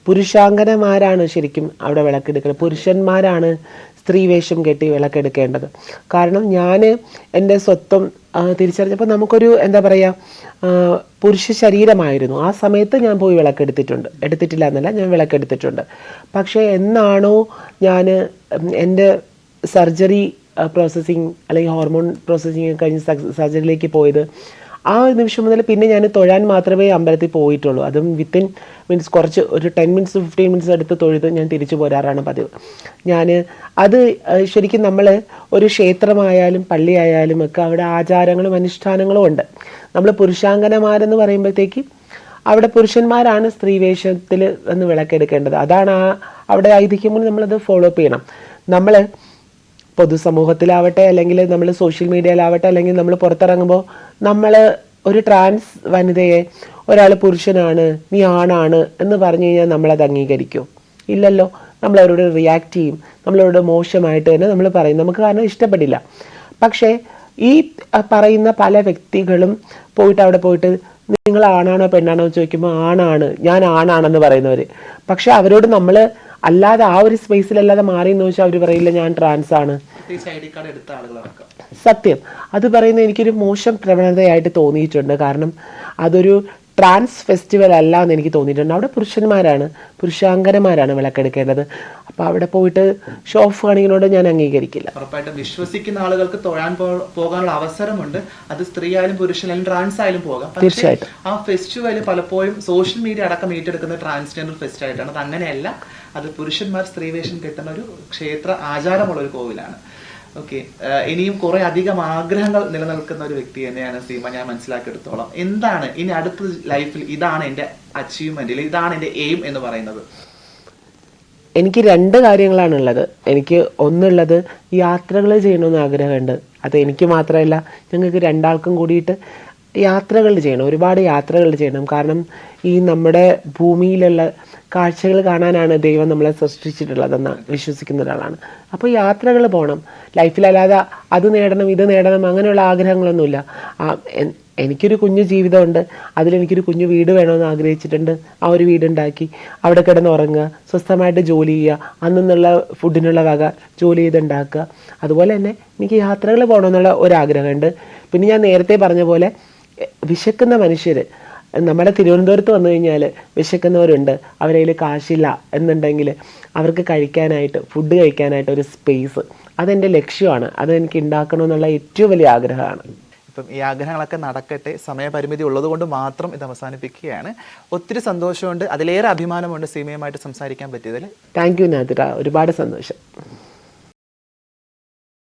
പുരുഷാങ്കനമാരാണ് ശരിക്കും അവിടെ വിളക്കെടുക്കുന്നത് പുരുഷന്മാരാണ് സ്ത്രീ വേഷം കെട്ടി വിളക്കെടുക്കേണ്ടത്. കാരണം ഞാൻ എന്റെ സ്വത്വം തിരിച്ചറിഞ്ഞപ്പോൾ നമുക്കൊരു എന്താ പറയുക പുരുഷ ശരീരമായിരുന്നു. ആ സമയത്ത് ഞാൻ പോയി വിളക്കെടുത്തിട്ടുണ്ട്. എടുത്തിട്ടില്ല എന്നല്ല ഞാൻ വിളക്കെടുത്തിട്ടുണ്ട്. പക്ഷേ എന്നാണോ ഞാൻ എന്റെ സർജറി പ്രോസസ്സിങ് അല്ലെങ്കിൽ ഹോർമോൺ പ്രോസസ്സിങ് കഴിഞ്ഞ് സർജറിയിലേക്ക് പോയത് ആ നിമിഷം മുതൽ പിന്നെ ഞാൻ തൊഴാൻ മാത്രമേ അമ്പലത്തിൽ പോയിട്ടുള്ളൂ. അതും വിത്തിൻ മീൻസ് കുറച്ച് ഒരു ടെൻ മിനിറ്റ്സ് ഫിഫ്റ്റീൻ മിനിറ്റ്സ് എടുത്ത് തൊഴുത് ഞാൻ തിരിച്ചു പോരാറാണ് പതിവ്. ഞാൻ അത് ശരിക്കും നമ്മൾ ഒരു ക്ഷേത്രമായാലും പള്ളിയായാലും ഒക്കെ അവിടെ ആചാരങ്ങളും അനുഷ്ഠാനങ്ങളും ഉണ്ട്. നമ്മൾ പുരുഷാങ്കനമാരെന്ന് പറയുമ്പോഴത്തേക്ക് അവിടെ പുരുഷന്മാരാണ് സ്ത്രീവേഷത്തിൽ എന്ന് വിളക്കെടുക്കേണ്ടത്. അതാണ് ആ അവിടെ ഐതിഹ്യങ്ങൾ നമ്മളത് ഫോളോ അപ്പ് ചെയ്യണം. നമ്മൾ പൊതുസമൂഹത്തിലാവട്ടെ അല്ലെങ്കിൽ നമ്മൾ സോഷ്യൽ മീഡിയയിലാവട്ടെ അല്ലെങ്കിൽ നമ്മൾ പുറത്തിറങ്ങുമ്പോൾ നമ്മൾ ഒരു ട്രാൻസ് വനിതയെ ഒരാൾ പുരുഷനാണ് നീ ആണാണ് എന്ന് പറഞ്ഞു കഴിഞ്ഞാൽ നമ്മളത് അംഗീകരിക്കും. ഇല്ലല്ലോ നമ്മൾ അവരോട് റിയാക്ട് ചെയ്യും നമ്മളവരോട് മോശമായിട്ട് തന്നെ നമ്മൾ പറയും. നമുക്ക് കാരണം ഇഷ്ടപ്പെടില്ല. പക്ഷേ ഈ പറയുന്ന പല വ്യക്തികളും പോയിട്ട് അവിടെ പോയിട്ട് നിങ്ങൾ ആണാണോ പെണ്ണാണോ ചോദിക്കുമ്പോൾ ആണാണ് ഞാൻ ആണാണെന്ന് പറയുന്നവർ പക്ഷെ അവരോട് നമ്മൾ അല്ലാതെ ആ ഒരു സ്പേസിലല്ലാതെ മാറി എന്ന് വെച്ചാൽ അവർ പറയില്ല ഞാൻ ട്രാൻസ് ആണ്. സത്യം. അത് പറയുന്നത് എനിക്കൊരു മോശം പ്രവണതയായിട്ട് തോന്നിയിട്ടുണ്ട്. കാരണം അതൊരു ട്രാൻസ് ഫെസ്റ്റിവൽ അല്ല എന്ന് എനിക്ക് തോന്നിയിട്ടുണ്ട്. അവിടെ പുരുഷന്മാരാണ് പുരുഷാങ്കരന്മാരാണ് വിളക്കെടുക്കേണ്ടത്. അപ്പോൾ അവിടെ പോയിട്ട് ഷോ ഓഫ് കാണിക്കുന്നതോട് ഞാൻ അംഗീകരിക്കില്ല. ഉറപ്പായിട്ടും വിശ്വസിക്കുന്ന ആളുകൾക്ക് തൊഴാൻ പോകാനുള്ള അവസരമുണ്ട്. അത് സ്ത്രീ ആയാലും പുരുഷനായാലും ട്രാൻസ് ആയാലും പോകാം. തീർച്ചയായിട്ടും. ആ ഫെസ്റ്റിവൽ പലപ്പോഴും സോഷ്യൽ മീഡിയ അടക്കം ഏറ്റെടുക്കുന്ന ട്രാൻസ്ജെൻഡർ ഫെസ്റ്റ് ആയിട്ടാണ്. അത് അങ്ങനെയല്ല. അത് പുരുഷന്മാർ സ്ത്രീവേഷം കെട്ടുന്ന ഒരു ക്ഷേത്ര ആചാരമുള്ള ഒരു കോവിലാണ്. ഓക്കെ ഇനിയും കുറെ അധികം ആഗ്രഹങ്ങൾ നിലനിൽക്കുന്ന ഒരു വ്യക്തി തന്നെയാണ് സീമ ഞാൻ മനസ്സിലാക്കിയെടുത്തോളം. എന്താണ് ഇനി അടുത്ത ലൈഫിൽ ഇതാണ് എന്റെ അച്ചീവ്മെന്റ് ഇതാണ് എന്റെ എയിം എന്ന് പറയുന്നത്? എനിക്ക് രണ്ട് കാര്യങ്ങളാണ് ഉള്ളത് എനിക്ക് ഒന്നുള്ളത് യാത്രകൾ ചെയ്യണമെന്ന് ആഗ്രഹമുണ്ട്. അത് എനിക്ക് മാത്രമല്ല ഞങ്ങൾക്ക് രണ്ടാൾക്കും കൂടിയിട്ട് യാത്രകൾ ചെയ്യണം ഒരുപാട് യാത്രകൾ ചെയ്യണം. കാരണം ഈ നമ്മുടെ ഭൂമിയിലുള്ള കാഴ്ചകൾ കാണാനാണ് ദൈവം നമ്മളെ സൃഷ്ടിച്ചിട്ടുള്ളതെന്ന് വിശ്വസിക്കുന്ന ഒരാളാണ്. അപ്പോൾ യാത്രകൾ പോകണം ലൈഫിലല്ലാതെ അത് നേടണം ഇത് നേടണം അങ്ങനെയുള്ള ആഗ്രഹങ്ങളൊന്നുമില്ല. എനിക്കൊരു കുഞ്ഞു ജീവിതമുണ്ട്. അതിലെനിക്കൊരു കുഞ്ഞു വീട് വേണമെന്ന് ആഗ്രഹിച്ചിട്ടുണ്ട്. ആ ഒരു വീടുണ്ടാക്കി അവിടെ കിടന്ന് ഉറങ്ങുക സ്വസ്ഥമായിട്ട് ജോലി ചെയ്യുക അന്നുള്ള ഫുഡിനുള്ള വക ജോലി ചെയ്തുണ്ടാക്കുക. അതുപോലെ തന്നെ എനിക്ക് യാത്രകൾ പോകണമെന്നുള്ള ഒരാഗ്രഹമുണ്ട്. പിന്നെ ഞാൻ നേരത്തെ പറഞ്ഞ പോലെ വിശക്കുന്ന മനുഷ്യർ നമ്മുടെ തിരുവനന്തപുരത്ത് വന്നു കഴിഞ്ഞാൽ വിശക്കുന്നവരുണ്ട്. അവരതിൽ കയ്യിൽ കാശില്ല എന്നുണ്ടെങ്കിൽ അവർക്ക് കഴിക്കാനായിട്ട് ഫുഡ് കഴിക്കാനായിട്ട് ഒരു സ്പേസ് അതെന്റെ ലക്ഷ്യമാണ്. അത് എനിക്ക് ഉണ്ടാക്കണമെന്നുള്ള ഏറ്റവും വലിയ ആഗ്രഹമാണ്. ഇപ്പം ഈ ആഗ്രഹങ്ങളൊക്കെ നടക്കട്ടെ സമയപരിമിതി ഉള്ളതുകൊണ്ട് മാത്രം ഇത് അവസാനിപ്പിക്കുകയാണ്. ഒത്തിരി സന്തോഷമുണ്ട്. അതിലേറെ അഭിമാനമുണ്ട് സീമയുമായിട്ട് സംസാരിക്കാൻ പറ്റിയതിൽ താങ്ക് യു നാദിറ. ഒരുപാട് സന്തോഷം.